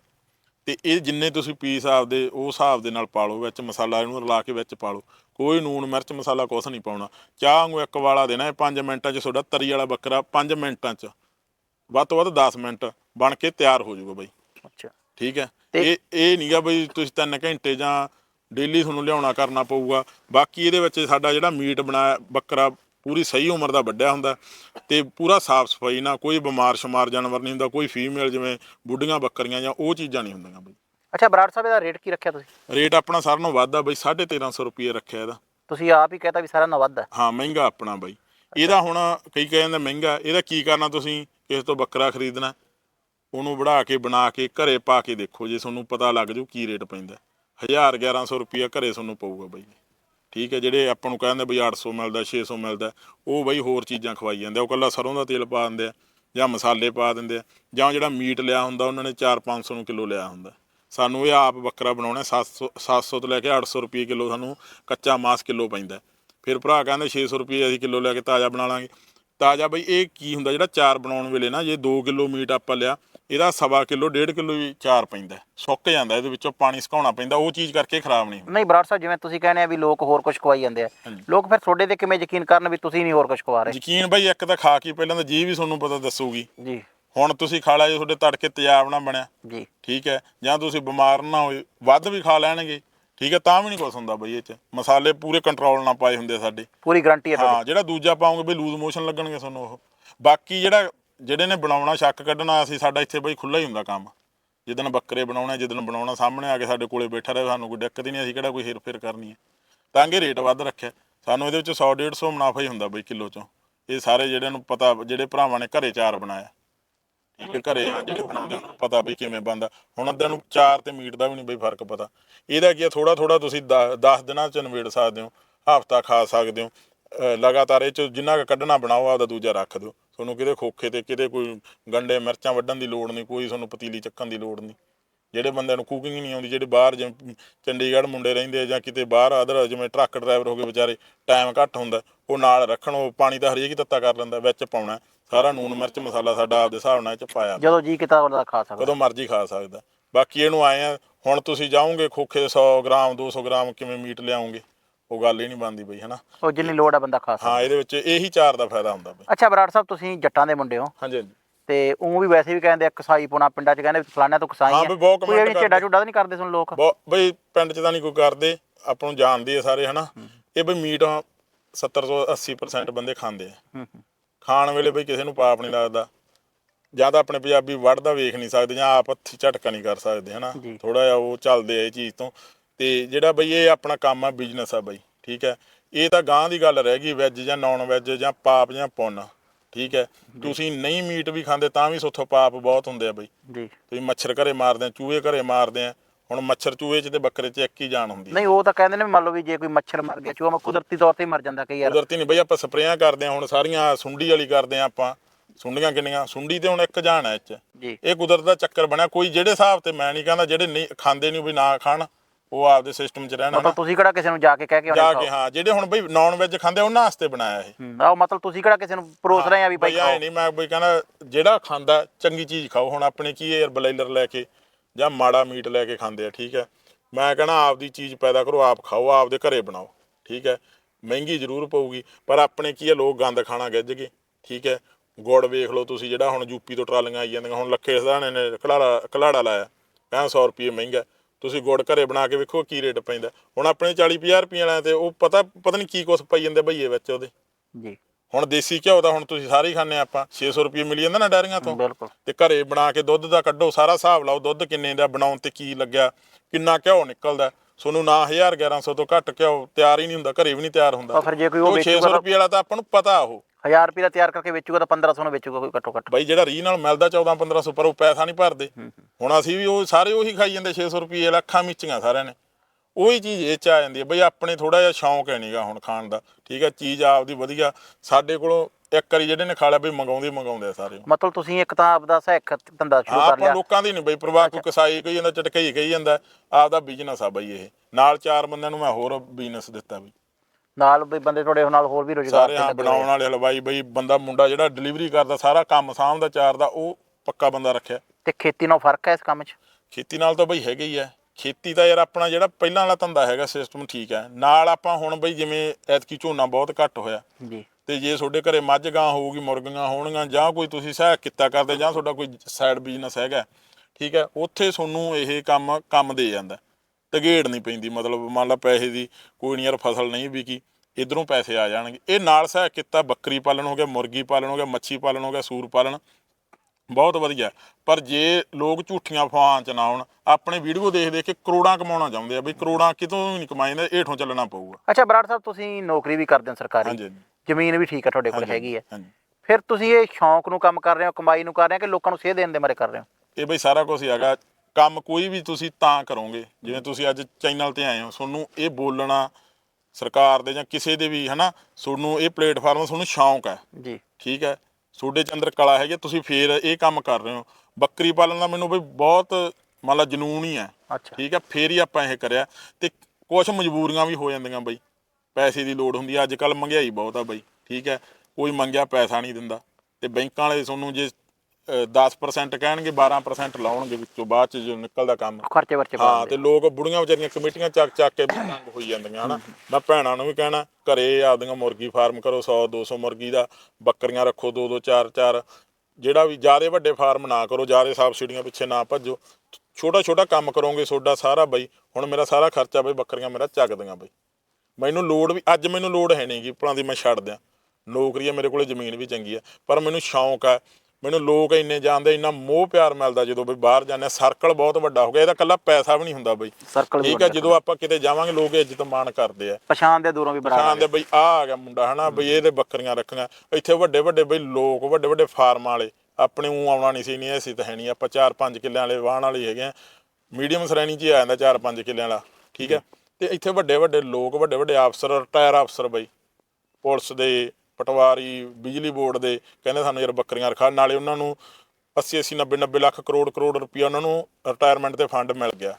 ਤੇ ਇਹ ਜਿੰਨੇ ਤੁਸੀਂ ਪੀਸ ਆਪਦੇ ਉਹ ਹਿਸਾਬ ਦੇ ਨਾਲ ਪਾ ਲਓ ਵਿੱਚ ਮਸਾਲਾ ਇਹਨੂੰ ਰਲਾ ਕੇ ਵਿੱਚ ਪਾ ਲਓ ਕੋਈ ਨੂਣ ਮਿਰਚ ਮਸਾਲਾ ਕੁਛ ਨਹੀਂ ਪਾਉਣਾ। ਚਾਹ ਵਾਂਗੂ ਇੱਕ ਵਾਲਾ ਦੇਣਾ ਇਹ 5 ਮਿੰਟਾਂ 'ਚ ਤੁਹਾਡਾ ਤਰੀ ਵਾਲਾ ਬੱਕਰਾ 5 ਮਿੰਟਾਂ 'ਚ। ਵੱਧ ਤੋਂ ਵੱਧ 10 ਮਿੰਟ ਬਣ ਕੇ ਤਿਆਰ ਹੋ ਜਾਊਗਾ ਬਾਈ। ਅੱਛਾ। ਠੀਕ ਹੈ? ਇਹ ਇਹ ਨਹੀਂਗਾ ਬਈ ਤੁਸੀਂ 3 ਘੰਟੇ ਜਾਂ ਡੇਲੀ ਤੁਹਾਨੂੰ ਲਿਆਉਣਾ ਕਰਨਾ ਪਊਗਾ। ਬਾਕੀ ਇਹਦੇ ਵਿੱਚ ਸਾਡਾ ਜਿਹੜਾ ਮੀਟ ਬਣਾਇਆ ਬੱਕਰਾ ਪੂਰੀ ਸਹੀ ਉਮਰ ਦਾ ਵੱਡਿਆ ਹੁੰਦਾ ਤੇ ਪੂਰਾ ਸਾਫ਼ ਸਫ਼ਾਈ ਨਾਲ ਕੋਈ ਬਿਮਾਰ ਸ਼ਮਾਰ ਜਾਨਵਰ ਨਹੀਂ ਹੁੰਦਾ ਕੋਈ ਫੀਮੇਲ ਜਿਵੇਂ ਬੁੱਢੀਆਂ ਬੱਕਰੀਆਂ ਜਾਂ ਉਹ ਚੀਜ਼ਾਂ ਨਹੀਂ ਹੁੰਦੀਆਂ ਬਈ। ਅੱਛਾ ਬਰਾੜ ਸਾਹਿਬ ਇਹਦਾ ਰੇਟ ਕੀ ਰੱਖਿਆ ਤੁਸੀਂ? ਰੇਟ ਆਪਣਾ ਸਾਰਿਆਂ ਨਾਲੋਂ ਵੱਧ ਆ ਬਈ 1350 ਰੁਪਏ ਰੱਖਿਆ ਇਹਦਾ। ਤੁਸੀਂ ਆਪ ਹੀ ਕਹਤਾ ਵੀ ਸਾਰਾ ਨਾ ਵੱਧ ਹੈ ਹਾਂ ਮਹਿੰਗਾ ਆਪਣਾ ਬਾਈ। ਇਹਦਾ ਹੁਣ ਕਈ ਕਹਿੰਦੇ ਮਹਿੰਗਾ ਇਹਦਾ ਕੀ ਕਰਨਾ ਤੁਸੀਂ? ਕਿਸੇ ਤੋਂ ਬੱਕਰਾ ਖਰੀਦਣਾ। ਉਹਨੂੰ ਵੜਾ ਕੇ ਬਣਾ ਕੇ ਘਰੇ ਪਾ ਕੇ ਦੇਖੋ ਜੇ ਤੁਹਾਨੂੰ ਪਤਾ ਲੱਗ ਜੂ ਕੀ ਰੇਟ ਪੈਂਦਾ। 1000 1100 ਰੁਪਿਆ ਘਰੇ ਤੁਹਾਨੂੰ ਪਊਗਾ ਬਾਈ। ਠੀਕ ਹੈ, ਜਿਹੜੇ ਆਪਾਂ ਨੂੰ ਕਹਿੰਦੇ ਬਈ 800 ਮਿਲਦਾ 600 ਮਿਲਦਾ, ਉਹ ਬਈ ਹੋਰ ਚੀਜ਼ਾਂ ਖਵਾਈ ਜਾਂਦੇ ਆ। ਉਹ ਕੱਲਾ ਸਰੋਂ ਦਾ ਤੇਲ ਪਾ ਦਿੰਦੇ ਆ, ਜਾਂ ਮਸਾਲੇ ਪਾ ਦਿੰਦੇ ਆ, ਜਾਂ ਜਿਹੜਾ ਮੀਟ ਲਿਆ ਹੁੰਦਾ, ਉਹਨਾਂ ਨੇ 4-500 ਨੂੰ ਕਿਲੋ ਲਿਆ ਹੁੰਦਾ। ਸਾਨੂੰ ਇਹ ਆਪ ਬੱਕਰਾ ਬਣਾਉਣਾ 700 700 ਤੋਂ ਲੈ ਕੇ 800 ਰੁਪਏ ਕਿਲੋ ਸਾਨੂੰ ਕੱਚਾ ਮਾਸ ਕਿਲੋ ਪੈਂਦਾ ਫਿਰ ਭਰਾ ਕਹਿੰਦੇ 600 ਰੁਪਏ ਅਸੀਂ ਕਿਲੋ ਲੈ ਕੇ ਤਾਜ਼ਾ ਬਣਾ ਲਾਂਗੇ। ਤਾਜ਼ਾ ਬਈ ਇਹ ਕੀ ਹੁੰਦਾ, ਜਿਹੜਾ ਚਾਰ ਬਣਾਉਣ ਵੇਲੇ ਨਾ, ਜੇ 2 ਕਿਲੋ ਮੀਟ ਆਪਾਂ ਲਿਆ ਇਹਦਾ ਸਵਾ ਕਿਲੋ 1.5 ਕਿਲੋ ਵੀ ਚਾਰ ਪੈਂਦਾ। ਸੁੱਕ ਜਾਂਦਾ ਇਹਦੇ ਵਿੱਚੋਂ ਪਾਣੀ ਸੁਕਾਉਣਾ ਪੈਂਦਾ ਉਹ ਚੀਜ਼ ਕਰਕੇ ਖਰਾਬ ਨਹੀਂ ਹੁੰਦਾ। ਨਹੀਂ ਬਰਾੜ ਸਾਹਿਬ ਜਿਵੇਂ ਤੁਸੀਂ ਕਹਿੰਦੇ ਆ ਵੀ ਲੋਕ ਹੋਰ ਕੁਝ ਖਵਾਈ ਜਾਂਦੇ ਆ। ਲੋਕ ਫਿਰ ਤੁਹਾਡੇ ਤੇ ਕਿਵੇਂ ਯਕੀਨ ਕਰਨ ਵੀ ਤੁਸੀਂ ਨਹੀਂ ਹੋਰ ਕੁਝ ਖਵਾ ਰਹੇ? ਯਕੀਨ ਬਈ ਇੱਕ ਤਾਂ ਖਾ ਕੇ ਪਹਿਲਾਂ ਤਾਂ ਜੀ ਵੀ ਤੁਹਾਨੂੰ ਪਤਾ ਦੱਸੂਗੀ। ਜੀ। ਹੁਣ ਤੁਸੀਂ ਖਾ ਲਿਆ ਜੇ ਤੁਹਾਡੇ ਤੜਕੇ ਤੇਜ਼ਾਬ ਨਾ ਬਣਿਆ। ਜੀ। ਠੀਕ ਹੈ ਜਾਂ ਤੁਸੀਂ ਬਿਮਾਰ ਨਾ ਹੋਏ ਵੱਧ ਵੀ ਖਾ ਲੈਣਗੇ। ਠੀਕ ਹੈ ਤਾਂ ਵੀ ਨਹੀਂ ਕੁਛ ਹੁੰਦਾ ਬਈ ਇਹ ਚ। ਮਸਾਲੇ ਪੂਰੇ ਕੰਟਰੋਲ ਨਾਲ ਪਾਏ ਹੁੰਦੇ ਸਾਡੇ। ਪੂਰੀ ਗਾਰੰਟੀ ਹੈ ਹਾਂ ਜਿਹੜਾ ਦੂਜਾ ਪਾਉਂਗੇ ਬਈ ਲੂਜ਼ ਮੋਸ਼ਨ ਲੱਗਣਗੇ ਤੁਹਾਨੂੰ ਉਹ। ਬਾਕੀ ਜਿਹੜਾ ਜਿਹੜੇ ਨੇ ਬਣਾਉਣਾ ਸ਼ੱਕ ਕੱਢਣਾ, ਅਸੀਂ ਸਾਡਾ ਇੱਥੇ ਬਈ ਖੁੱਲਾ ਹੀ ਹੁੰਦਾ ਕੰਮ। ਜਿੱਦਣ ਬੱਕਰੇ ਬਣਾਉਣਾ, ਜਿੱਦਣ ਬਣਾਉਣਾ ਸਾਹਮਣੇ ਆ ਕੇ ਸਾਡੇ ਕੋਲੇ ਬੈਠਾ ਰਹੇ, ਸਾਨੂੰ ਕੋਈ ਦਿੱਕਤ ਹੀ ਨਹੀਂ, ਅਸੀਂ ਕਿਹੜਾ ਕੋਈ ਹੇਰ ਫੇਰ ਕਰਨੀ ਹੈ। ਤਾਂ ਕਿ ਰੇਟ ਵੱਧ ਰੱਖਿਆ। ਸਾਨੂੰ ਇਹਦੇ ਵਿੱਚ 100 150 ਮੁਨਾਫਾ ਹੀ ਹੁੰਦਾ ਬਈ ਕਿਲੋ ਚੋਂ। ਇਹ ਸਾਰੇ ਜਿਹੜਿਆਂ ਨੂੰ ਪਤਾ, ਜਿਹੜੇ ਭਰਾਵਾਂ ਨੇ ਘਰੇ ਚਾਰ ਬਣਾਇਆ। ਠੀਕ ਹੈ, ਘਰੇ ਜਿਹੜੇ ਬਣਾਉਂਦੇ ਉਹਨਾਂ ਨੂੰ ਪਤਾ ਵੀ ਕਿਵੇਂ ਬਣਦਾ। ਹੁਣ ਅੱਧਾ ਨੂੰ ਚਾਰ ਤੇ ਮੀਟ ਦਾ ਵੀ ਨਹੀਂ ਬਈ ਫ਼ਰਕ ਪਤਾ। ਇਹਦਾ ਕੀ ਆ ਥੋੜਾ ਥੋੜਾ ਤੁਸੀਂ 10 ਦਿਨਾਂ ਚ ਨਵੇੜ ਸਕਦੇ ਹੋ, ਹਫਤਾ ਖਾ ਸਕਦੇ ਹੋ। ਅਹ ਲਗਾਤਾਰ ਇਹ ਚ ਜਿੰਨਾ ਕੁ ਕੱਢਣਾ ਬਣਾਓ, ਆਪਦਾ ਦੂਜਾ ਰੱਖ ਦਿਓ। ਤੁਹਾਨੂੰ ਕਿਤੇ ਖੋਖੇ ਤੇ ਕਿਤੇ ਕੋਈ ਗੰਡੇ ਮਿਰਚਾਂ ਵੱਢਣ ਦੀ ਲੋੜ ਨਹੀਂ ਕੋਈ ਤੁਹਾਨੂੰ ਪਤੀਲੀ ਚੱਕਣ ਦੀ ਲੋੜ ਨਹੀਂ। ਜਿਹੜੇ ਬੰਦਿਆਂ ਨੂੰ ਕੁਕਿੰਗ ਨਹੀਂ ਆਉਂਦੀ ਜਿਹੜੇ ਬਾਹਰ ਜਿਵੇਂ ਚੰਡੀਗੜ੍ਹ ਮੁੰਡੇ ਰਹਿੰਦੇ ਆ ਜਾਂ ਕਿਤੇ ਬਾਹਰ ਆਦਰ ਜਿਵੇਂ ਟਰੱਕ ਡਰਾਈਵਰ ਹੋ ਗਏ ਵਿਚਾਰੇ ਟਾਈਮ ਘੱਟ ਹੁੰਦਾ ਉਹ ਨਾਲ ਰੱਖਣ ਉਹ ਪਾਣੀ ਤਾਂ ਹਰੇਕ ਹੀ ਤੱਤਾ ਕਰ ਲੈਂਦਾ ਵਿੱਚ ਪਾਉਣਾ ਸਾਰਾ ਨੂਨ ਮਿਰਚ ਮਸਾਲਾ ਸਾਡਾ ਆਪਦੇ ਹਿਸਾਬ ਨਾਲ ਚ ਪਾਇਆ। ਜਦੋਂ ਜੀ ਕੀਤਾ ਉਹਦਾ ਖਾ ਸਕਦਾ। ਕਦੋਂ ਮਰਜ਼ੀ ਖਾ ਸਕਦਾ। ਬਾਕੀ ਇਹਨੂੰ ਆਏ ਆ ਹੁਣ ਤੁਸੀਂ ਜਾਓਗੇ ਖੋਖੇ 100 ਗ੍ਰਾਮ 200 ਗ੍ਰਾਮ ਕਿਵੇਂ ਮੀਟ ਲਿਆਉਂਗੇ ਉਹ ਗੱਲ ਹੀ ਨਹੀਂ ਬਣਦੀ ਬਈ ਹਨਾ? ਉਹ ਜਿੰਨੀ ਲੋੜ ਆ ਬੰਦਾ ਖਾ ਸਕਦਾ। ਹਾਂ ਇਹਦੇ ਵਿੱਚ ਇਹੀ ਚਾਰ ਦਾ ਫਾਇਦਾ ਹੁੰਦਾ ਬਈ। ਅੱਛਾ ਬਰਾੜ ਸਾਹਿਬ ਤੁਸੀਂ ਜੱਟਾਂ ਦੇ ਮੁੰਡੇ ਹੋ। ਹਾਂਜੀ ਹਾਂਜੀ। ਤੇ ਉਹ ਵੀ ਵੈਸੇ ਵੀ ਕਹਿੰਦੇ ਆ ਕਸਾਈ ਪੁਣਾ ਪਿੰਡਾਂ 'ਚ ਕਹਿੰਦੇ ਫਲਾਣਾ ਤੋਂ ਕਸਾਈ ਹਾਂ ਵੀ ਬਹੁਤ ਕੋਈ comment ਝੇਡਾ ਕਰਦੇ। ਝੁੱਡਾ ਤਾਂ ਨਹੀਂ ਕਰਦੇ ਸੁਣ ਲੋਕ? ਬਹੁਤ ਬਈ ਪਿੰਡ 'ਚ ਤਾਂ ਨਹੀਂ ਕੋਈ ਕਰਦੇ ਆਪਾਂ ਨੂੰ ਜਾਣਦੇ ਆ ਸਾਰੇ ਹਨਾ? ਇਹ ਬਈ ਮੀਟ 70 ਤੋਂ 80% ਬੰਦੇ ਖਾਂਦੇ ਆ। ਹੂੰ ਹੂੰ। ਖਾਣ ਵੇਲੇ ਬਈ ਕਿਸੇ ਨੂੰ ਪਾਪ ਨਹੀਂ ਲੱਗਦਾ। ਜਾਂ ਤਾਂ ਆਪਣੇ ਪੰਜਾਬੀ ਵੜਦਾ ਵੇਖ ਨਹੀਂ ਸਕਦੇ ਜਾਂ ਆਪ ਹੱਥੀ ਝਟਕਾ ਨਹੀਂ ਕਰ ਸਕਦੇ ਹਨਾ? ਜੀ। ਥੋੜਾ ਜਿਹਾ ਉਹ ਚੱਲਦੇ ਆ ਇਹ ਚੀਜ਼ ਤੋਂ। ਤੇ ਜਿਹੜਾ ਬਈ ਇਹ ਆਪਣਾ ਕੰਮ ਆ ਬਿਜ਼ਨਸ ਆ ਬਈ ਠੀਕ ਹੈ। ਇਹ ਤਾਂ ਗਾਂ ਦੀ ਗੱਲ ਰਹਿ ਗਈ ਵੈਜ ਜਾਂ ਨਾਨ ਵੈਜ ਜਾਂ ਪਾਪ ਜਾਂ ਪੁੰਨ ਠੀਕ ਹੈ। ਤੁਸੀਂ ਨਹੀਂ ਮੀਟ ਵੀ ਖਾਂਦੇ ਤਾਂ ਵੀ ਸੋਥੋਂ ਪਾਪ ਬਹੁਤ ਹੁੰਦੇ ਆ ਬਈ। ਜੀ। ਤੁਸੀਂ ਮੱਛਰ ਘਰੇ ਮਾਰਦੇ ਆ ਚੂਹੇ ਘਰੇ ਮਾਰਦੇ ਆ ਹੁਣ ਮੱਛਰ ਚੂਹੇ 'ਚ ਤੇ ਬੱਕਰੇ 'ਚ ਇੱਕ ਹੀ ਜਾਨ ਹੁੰਦੀ ਹੈ ਨਹੀਂ ਉਹ ਤਾਂ ਕਹਿੰਦੇ ਨੇ ਮੰਨ ਲਓ ਵੀ ਜੇ ਕੋਈ ਮੱਛਰ ਮਰ ਗਿਆ ਚੂਹਾ ਮੈਂ ਕੁਦਰਤੀ ਤੌਰ ਤੇ ਹੀ ਮਰ ਜਾਂਦਾ ਕਈ ਵਾਰ। ਕੁਦਰਤੀ ਨਹੀਂ ਬਈ ਆਪਾਂ ਸਪਰੇਆਂ ਕਰਦੇ ਆ ਹੁਣ ਸਾਰੀਆਂ ਸੁੰਡੀ ਵਾਲੀ ਕਰਦੇ ਆ ਆਪਾਂ। ਸੁੰਡੀਆਂ ਕਿੰਨੀਆਂ? ਸੁੰਡੀ ਤੇ ਹੁਣ ਇੱਕ ਜਾਨ ਹੈ ਇਹ 'ਚ। ਜੀ। ਇਹ ਕੁਦਰਤ ਦਾ ਚੱਕਰ ਬਣਿਆ ਕੋਈ ਜਿਹੜੇ ਹਿਸਾਬ ਤੇ ਮੈਂ ਨਹੀਂ ਕਹਿੰਦਾ ਜਿਹੜੇ ਨਹੀਂ ਖਾਂਦੇ ਨਹੀਂ ਵੀ ਨਾ ਖਾਣ। ਉਹ ਆਪਦੇ ਸਿਸਟਮ 'ਚ ਰਹਿਣ ਮਤਲਬ ਨਾ ਤੁਸੀਂ ਕਿਹੜਾ ਕਿਸੇ ਨੂੰ ਜਾ ਕੇ ਕਹਿ ਕੇ ਜਾ ਆਉਣਾ ਕੇ ਹਾਂ ਜਿਹੜੇ ਹੁਣ ਬਈ ਨਾਨ ਵੈਜ ਖਾਂਦੇ ਆ, ਉਹਨਾਂ ਵਾਸਤੇ ਬਣਾਇਆ ਇਹ। ਆਹ ਮਤਲਬ ਤੁਸੀਂ ਕਿਹੜਾ ਕਿਸੇ ਨੂੰ ਪਰੋਸ ਰਹੇ ਆ ਵੀ ਭਾਈ ਬਈ ਐ ਨਹੀਂ ਮੈਂ ਬਈ ਕਹਿੰਦਾ ਜਿਹੜਾ ਖਾਂਦਾ ਚੰਗੀ ਚੀਜ਼ ਖਾਓ। ਹੁਣ ਆਪਣੇ ਕੀ ਹੈ ਯਾਰ ਬਲੈਲਰ ਲੈ ਕੇ ਜਾਂ ਮਾੜਾ ਮੀਟ ਲੈ ਕੇ ਖਾਂਦੇ ਆ ਠੀਕ ਹੈ? ਮੈਂ ਕਹਿੰਦਾ ਆਪਦੀ ਚੀਜ਼ ਪੈਦਾ ਕਰੋ ਆਪ ਖਾਓ ਆਪਦੇ ਘਰੇ ਬਣਾਓ ਠੀਕ ਹੈ? ਮਹਿੰਗੀ ਜ਼ਰੂਰ ਪਊਗੀ ਪਰ ਆਪਣੇ ਕੀ ਹੈ ਲੋਕ ਗੰਦ ਖਾਣਾ ਗਿੱਝ ਗਏ ਠੀਕ ਹੈ? ਗੁੜ ਵੇਖ ਲਓ ਤੁਸੀਂ ਜਿਹੜਾ ਹੁਣ ਯੂਪੀ ਤੋਂ ਟਰਾਲੀਆਂ ਆਈ ਜਾਂਦੀਆਂ ਹੁਣ ਲੱਖੇ ਸਦਾਣੇ ਨੇ ਕਲਾੜਾ ਕਲਾੜਾ ਲਾਇਆ ਕਹਿੰਦਾ 100 ਰੁਪਏ ਮਹਿੰਗਾ। ਤੁਸੀਂ ਗੁੜ ਘਰੇ ਬਣਾ ਕੇ ਵੇਖੋ ਕੀ ਰੇਟ ਪੈਂਦਾ। ਹੁਣ ਆਪਣੇ 40 50 ਰੁਪਏ ਵਾਲਿਆਂ ਤੇ ਉਹ ਪਤਾ ਪਤਾ ਨਹੀਂ ਕੀ ਕੁਛ ਪਈ ਜਾਂਦੇ ਭਈਏ ਵਿੱਚ ਉਹਦੇ। ਜੀ। ਹੁਣ ਦੇਸੀ ਘਿਓ ਦਾ ਹੁਣ ਤੁਸੀਂ ਸਾਰੇ ਹੀ ਖਾਂਦੇ ਆਪਾਂ 600 ਰੁਪਏ ਮਿਲੀ ਜਾਂਦਾ ਨਾ ਡੈਰੀਆਂ ਤੋਂ। ਬਿਲਕੁਲ। ਤੇ ਘਰੇ ਬਣਾ ਕੇ ਦੁੱਧ ਦਾ ਕੱਢੋ ਸਾਰਾ ਹਿਸਾਬ ਲਾਓ ਦੁੱਧ ਕਿੰਨੇ ਦਾ ਬਣਾਉਣ ਤੇ ਕੀ ਲੱਗਿਆ ਕਿੰਨਾ ਘਿਓ ਨਿਕਲਦਾ। ਤੁਹਾਨੂੰ ਨਾ 1000 1100 ਤੋਂ ਘੱਟ ਘਿਓ ਤਿਆਰ ਹੀ ਨਹੀਂ ਹੁੰਦਾ ਘਰੇ ਵੀ ਨਹੀਂ ਤਿਆਰ ਹੁੰਦਾ। ਫਿਰ ਜੇ ਕੋਈ ਉਹ ਉਹ 600 ਵੇਚੂਗਾ ਰੁਪਏ ਵਾਲਾ ਤਾਂ ਆਪਾਂ ਨੂੰ ਪਤਾ ਉਹ। 1000 ਰੁਪਏ ਦਾ ਤਿਆਰ ਕਰਕੇ ਵੇਚੂਗਾ ਤਾਂ 1500 ਨੂੰ ਵੇਚੂਗਾ ਕੋਈ ਘੱਟੋ ਘੱਟ। ਬਾਈ ਜਿਹੜਾ ਰੀ ਨਾਲ ਮਿਲਦਾ 14 1500 ਪਰ ਉਹ ਪੈਸਾ ਨਹੀਂ ਭਰਦੇ। ਹੁਣ ਅਸੀਂ ਵੀ ਉਹ ਸਾਰੇ ਉਹੀ ਖਾਈ ਜਾਂਦੇ 600 ਰੁਪਏ ਲੱਖਾਂ ਮੀਚੀਆਂ ਸਾਰਿਆਂ ਨੇ। ਉਹੀ ਚੀਜ਼ ਇਹ ਚ ਆ ਜਾਂਦੀ ਹੈ। ਬਈ ਆਪਣੇ ਥੋੜਾ ਜਿਹਾ ਸ਼ੌਂਕ ਹੈ ਨਹੀਂਗਾ ਹੁਣ ਖਾਣ ਦਾ। ਠੀਕ ਹੈ ਚੀਜ਼ ਆਪਦੀ ਵਧੀਆ। ਸਾਡੇ ਕੋਲੋਂ ਇੱਕ ਵਾਰੀ ਜਿਹੜੇ ਨੇ ਖਾ ਲਿਆ ਬਈ ਮੰਗਾਉਂਦੇ ਮੰਗਾਉਂਦੇ ਸਾਰੇ। ਮਤਲਬ ਤੁਸੀਂ ਇੱਕ ਤਾਂ ਆਪਦਾ ਸਹਾਇਕ ਧੰਦਾ ਸ਼ੁਰੂ ਕਰ ਆਪਾਂ ਲਿਆ। ਲੋਕਾਂ ਦੀ ਨਹੀਂ ਬਈ ਪ੍ਰਵਾਹ ਕੋਈ ਕਸਾਈ ਕਹੀ ਜਾਂਦਾ ਚਟਕਈ ਕਹੀ ਜਾਂਦਾ। ਆਪਦਾ ਬਿਜ਼ਨਸ ਆ ਬਈ ਇਹ। ਨਾਲ ਚਾਰ ਬੰਦਿਆਂ ਨੂੰ ਮੈਂ ਹੋਰ ਬਿਜ਼ਨਸ ਦਿੱਤਾ ਬਈ। ਨਾਲ ਵੀ ਬੰਦੇ ਤੁਹਾਡੇ ਨਾਲ ਹੋਰ ਵੀ ਰੋਜ਼ਗਾਰ ਸਾਰੇ ਹਾਂ ਬਣਾਉਣ। ਵਾਲੇ ਹਲਵਾਈ ਬਈ ਬੰਦਾ ਮੁੰਡਾ ਜਿਹੜਾ ਡਿਲੀਵਰੀ ਕਰਦਾ ਸਾਰਾ ਕੰਮ ਸਾਂਭਦਾ ਚਾਰ ਦਾ ਉਹ ਪੱਕਾ ਬੰਦਾ ਰੱਖਿਆ। ਤੇ ਖੇਤੀ ਨਾਲ ਫ਼ਰਕ ਹੈ ਇਸ ਕੰਮ 'ਚ? ਖੇਤੀ ਨਾਲ ਤਾਂ ਬਈ ਹੈਗਾ ਹੀ ਹੈ। ਖੇਤੀ ਦਾ ਯਾਰ ਆਪਣਾ ਜਿਹੜਾ ਪਹਿਲਾਂ ਵਾਲਾ ਧੰਦਾ ਹੈਗਾ ਸਿਸਟਮ ਠੀਕ ਹੈ। ਨਾਲ ਆਪਾਂ ਹੁਣ ਬਈ ਜਿਵੇਂ ਐਤਕੀ ਝੋਨਾ ਬਹੁਤ ਘੱਟ ਹੋਇਆ। ਜੀ। ਤੇ ਜੇ ਤੁਹਾਡੇ ਘਰੇ ਮੱਝ ਗਾਂ ਹੋਊਗੀ ਮੁਰਗੀਆਂ ਹੋਣਗੀਆਂ ਜਾਂ ਕੋਈ ਤੁਸੀਂ ਸਹਾਇਕ ਕਿੱਤਾ ਕਰਦੇ ਜਾਂ ਤੁਹਾਡਾ ਕੋਈ ਸਾਈਡ ਬਿਜ਼ਨਸ ਹੈਗਾ ਠੀਕ ਹੈ ਉੱਥੇ ਤੁਹਾਨੂੰ ਇਹ ਕੰਮ ਕੰਮ ਦੇ ਜਾਂਦਾ। ਤਗੇੜ ਨਹੀਂ ਪੈਂਦੀ ਮਤਲਬ ਮੰਨ ਲਾ ਪੈਸੇ ਦੀ ਕੋਈ ਨਹੀਂ ਯਾਰ ਫਸਲ ਨਹੀਂ ਵਿਕੀ ਇਧਰੋਂ ਪੈਸੇ ਆ ਜਾਣਗੇ। ਇਹ ਨਾਲ ਸਹਾਇਕ ਕਿੱਤਾ ਬੱਕਰੀ ਪਾਲਣ ਹੋ ਗਿਆ ਮੁਰਗੀ ਪਾਲਣ ਹੋ ਗਿਆ ਮੱਛੀ ਪਾਲਣ ਹੋ ਗਿਆ ਸੂਰ ਪਾਲਣ। ਬਹੁਤ ਵਧੀਆ। ਪਰ ਜੇ ਲੋਕ ਝੂਠੀਆਂ ਫਵਾਹਾਂ ਚ ਨਾ ਆਉਣ ਆਪਣੇ ਵੀਡੀਓ ਦੇਖ ਦੇਖ ਕੇ ਕਰੋੜਾਂ ਕਮਾਉਣਾ ਚਾਹੁੰਦੇ ਆ ਬਈ ਕਰੋੜਾਂ ਕਿਤੋਂ ਨਹੀਂ ਕਮਾਈ ਜਾਂਦੇ ਏਠੋਂ ਚੱਲਣਾ ਪਊਗਾ। ਅੱਛਾ ਬਰਾੜ ਸਾਹਿਬ ਤੁਸੀਂ ਨੌਕਰੀ ਵੀ ਕਰਦੇ ਹੋ ਸਰਕਾਰੀ। ਹਾਂਜੀ ਜ਼ਮੀਨ ਵੀ ਠੀਕ ਹੈ ਤੁਹਾਡੇ ਕੋਲ ਹੈਗੀ ਹੈ ਹਾਂਜੀ। ਫਿਰ ਤੁਸੀਂ ਇਹ ਸ਼ੌਂਕ ਨੂੰ ਕੰਮ ਕਰ ਰਹੇ ਹੋ ਕਮਾਈ ਨੂੰ ਕਰ ਰਹੇ ਹੋ ਕਿ ਲੋਕਾਂ ਨੂੰ ਸੇਧ ਦੇਣ ਦੇ ਮਾਰੇ ਕਰ ਰਹੇ ਹੋ? ਇਹ ਬਈ ਸਾਰਾ ਕੁਝ ਹੈਗਾ। ਕੰਮ ਕੋਈ ਵੀ ਤੁਸੀਂ ਤਾਂ ਕਰੋਗੇ ਜਿਵੇਂ ਤੁਸੀਂ ਅੱਜ ਚੈਨਲ ਤੇ ਆਏ ਹੋ ਤੁਹਾਨੂੰ ਇਹ ਬੋਲਣਾ ਸਰਕਾਰ ਦੇ ਜਾਂ ਕਿਸੇ ਦੇ ਵੀ ਹਨਾ ਤੁਹਾਨੂੰ ਇਹ ਪਲੇਟਫਾਰਮ ਤੁਹਾਨੂੰ ਸ਼ੌਂਕ ਹੈ। ਜੀ। ਠੀਕ ਹੈ? ਤੁਹਾਡੇ ਚ ਅੰਦਰ ਕਲਾ ਹੈਗੀ ਤੁਸੀਂ ਫੇਰ ਇਹ ਕੰਮ ਕਰ ਰਹੇ ਹੋ। ਬੱਕਰੀ ਪਾਲਣ ਦਾ ਮੈਨੂੰ ਬਈ ਬਹੁਤ ਮੰਨ ਲਾ ਜਨੂਨ ਹੀ ਹੈ। ਠੀਕ ਹੈ? ਫੇਰ ਹੀ ਆਪਾਂ ਇਹ ਕਰਿਆ। ਤੇ ਕੁਝ ਮਜਬੂਰੀਆਂ ਵੀ ਹੋ ਜਾਂਦੀਆਂ ਬਈ। ਪੈਸੇ ਦੀ ਲੋੜ ਹੁੰਦੀ ਆ ਅੱਜ ਕੱਲ ਮਹਿੰਗਾਈ ਬਹੁਤ ਆ ਬਈ। ਠੀਕ ਹੈ? ਕੋਈ ਮੰਗਿਆ ਪੈਸਾ ਨਹੀਂ ਦਿੰਦਾ। ਤੇ ਬੈਂਕਾਂ ਵਾਲੇ ਤੁਹਾਨੂੰ ਜੇ ਅ, 10% ਕਹਿਣਗੇ 12% ਲਾਉਣਗੇ ਵਿੱਚੋਂ ਬਾਅਦ ਚ ਜੋ ਨਿਕਲਦਾ ਕੰਮ। ਖਰਚੇ ਵਰਚੇ ਹਾਂ ਤੇ ਲੋਕ ਬੁੜੀਆਂ ਵਿਚਾਰੀਆਂ ਕਮੇਟੀਆਂ ਚੱਕ ਚੱਕ ਕੇ ਤੰਗ ਹੋਈ ਜਾਂਦੀਆਂ ਹਨਾ। ਮੈਂ ਭੈਣਾਂ ਨੂੰ ਵੀ ਕਹਿਣਾ ਘਰੇ ਆਪਦੀਆਂ ਮੁਰਗੀ ਫਾਰਮ ਕਰੋ 100 200 ਮੁਰਗੀ ਦਾ ਬੱਕਰੀਆਂ ਰੱਖੋ 2 2 4 4 ਜਿਹੜਾ ਵੀ ਜਿਆਦੇ ਵੱਡੇ ਫਾਰਮ ਨਾ ਕਰੋ ਜਿਆਦੇ ਸਬਸਿਡੀਆਂ ਪਿੱਛੇ ਨਾ ਭੱਜੋ। ਛੋਟਾ ਛੋਟਾ ਕੰਮ ਕਰੋਗੇ ਤੁਹਾਡਾ ਸਾਰਾ ਬਈ ਹੁਣ ਮੇਰਾ ਸਾਰਾ ਖਰਚਾ ਬਈ ਬੱਕਰੀਆਂ ਮੇਰਾ ਚੱਕਦੀਆਂ ਬਈ। ਮੈਨੂੰ ਲੋੜ ਵੀ ਅੱਜ ਮੈਨੂੰ ਲੋੜ ਹੈ ਨਹੀਂ ਕਿ ਭਲਾਂ ਦੀ ਮੈਂ ਛੱਡ ਦਿਆਂ। ਨੌਕਰੀ ਹੈ ਮੇਰੇ ਕੋਲੇ ਜ਼ਮੀਨ ਵੀ ਚੰਗੀ ਹੈ ਪਰ ਮੈਨੂੰ ਸ਼ੌਂਕ ਹੈ ਮੈਨੂੰ ਲੋਕ ਇੰਨੇ ਜਾਣਦੇ ਇੰਨਾ ਮੋਹ ਪਿਆਰ ਮਿਲਦਾ ਜਦੋਂ ਬਈ ਬਾਹਰ ਜਾਂਦੇ ਸਰਕਲ ਬਹੁਤ ਵੱਡਾ ਹੋ ਗਿਆ। ਇਹਦਾ ਕੱਲਾ ਪੈਸਾ ਵੀ ਨਹੀਂ ਹੁੰਦਾ ਬਈ। ਸਰਕਲ ਵੀ ਠੀਕ ਹੈ ਵੱਡਾ ਜਦੋਂ ਆਪਾਂ ਕਿਤੇ ਜਾਵਾਂਗੇ ਲੋਕ ਇੱਜ਼ਤ ਮਾਣ ਕਰਦੇ ਆ। ਪਛਾਣ ਦੇ ਦੂਰੋਂ ਵੀ ਬਣਾ ਪਛਾਣ ਦੇ ਬਈ ਆ ਆ ਗਿਆ ਮੁੰਡਾ ਹਨਾ ਬਈ ਇਹਦੇ ਬੱਕਰੀਆਂ ਰੱਖੀਆਂ ਇੱਥੇ ਵੱਡੇ ਵੱਡੇ ਬਈ ਲੋਕ ਵੱਡੇ ਵੱਡੇ ਫਾਰਮ ਵਾਲੇ ਆਪਣੇ ਨੂੰ ਆਉਣਾ ਨਹੀਂ ਸੀ ਨਹੀਂ ਅਸੀਂ ਤਾਂ ਹੈ ਨਹੀਂ। ਆਪਾਂ 4-5 ਕਿੱਲਿਆਂ ਵਾਲੇ ਵਾਹਣ ਵਾਲੇ ਹੈਗੇ ਆ। ਮੀਡੀਅਮ ਸ਼੍ਰੇਣੀ 'ਚ ਹੀ ਆ ਜਾਂਦਾ 4-5 ਕਿੱਲਿਆਂ ਵਾਲਾ ਠੀਕ ਹੈ ਤੇ ਇੱਥੇ ਵੱਡੇ ਵੱਡੇ ਲੋਕ ਵੱਡੇ ਵੱਡੇ ਅਫਸਰ ਰਿਟਾਇਰ ਅਫਸਰ ਬਈ ਪੁਲਿਸ ਦੇ ਪਟਵਾਰੀ ਬਿਜਲੀ ਬੋਰਡ ਦੇ ਕਹਿੰਦੇ ਸਾਨੂੰ ਯਾਰ ਬੱਕਰੀਆਂ ਰਖਾ। ਨਾਲੇ ਉਹਨਾਂ ਨੂੰ 80 80 90 90 ਲੱਖ ਕਰੋੜ ਕਰੋੜ ਰੁਪਇਆ ਉਹਨਾਂ ਨੂੰ ਰਿਟਾਇਰਮੈਂਟ ਤੇ ਫੰਡ ਮਿਲ ਗਿਆ।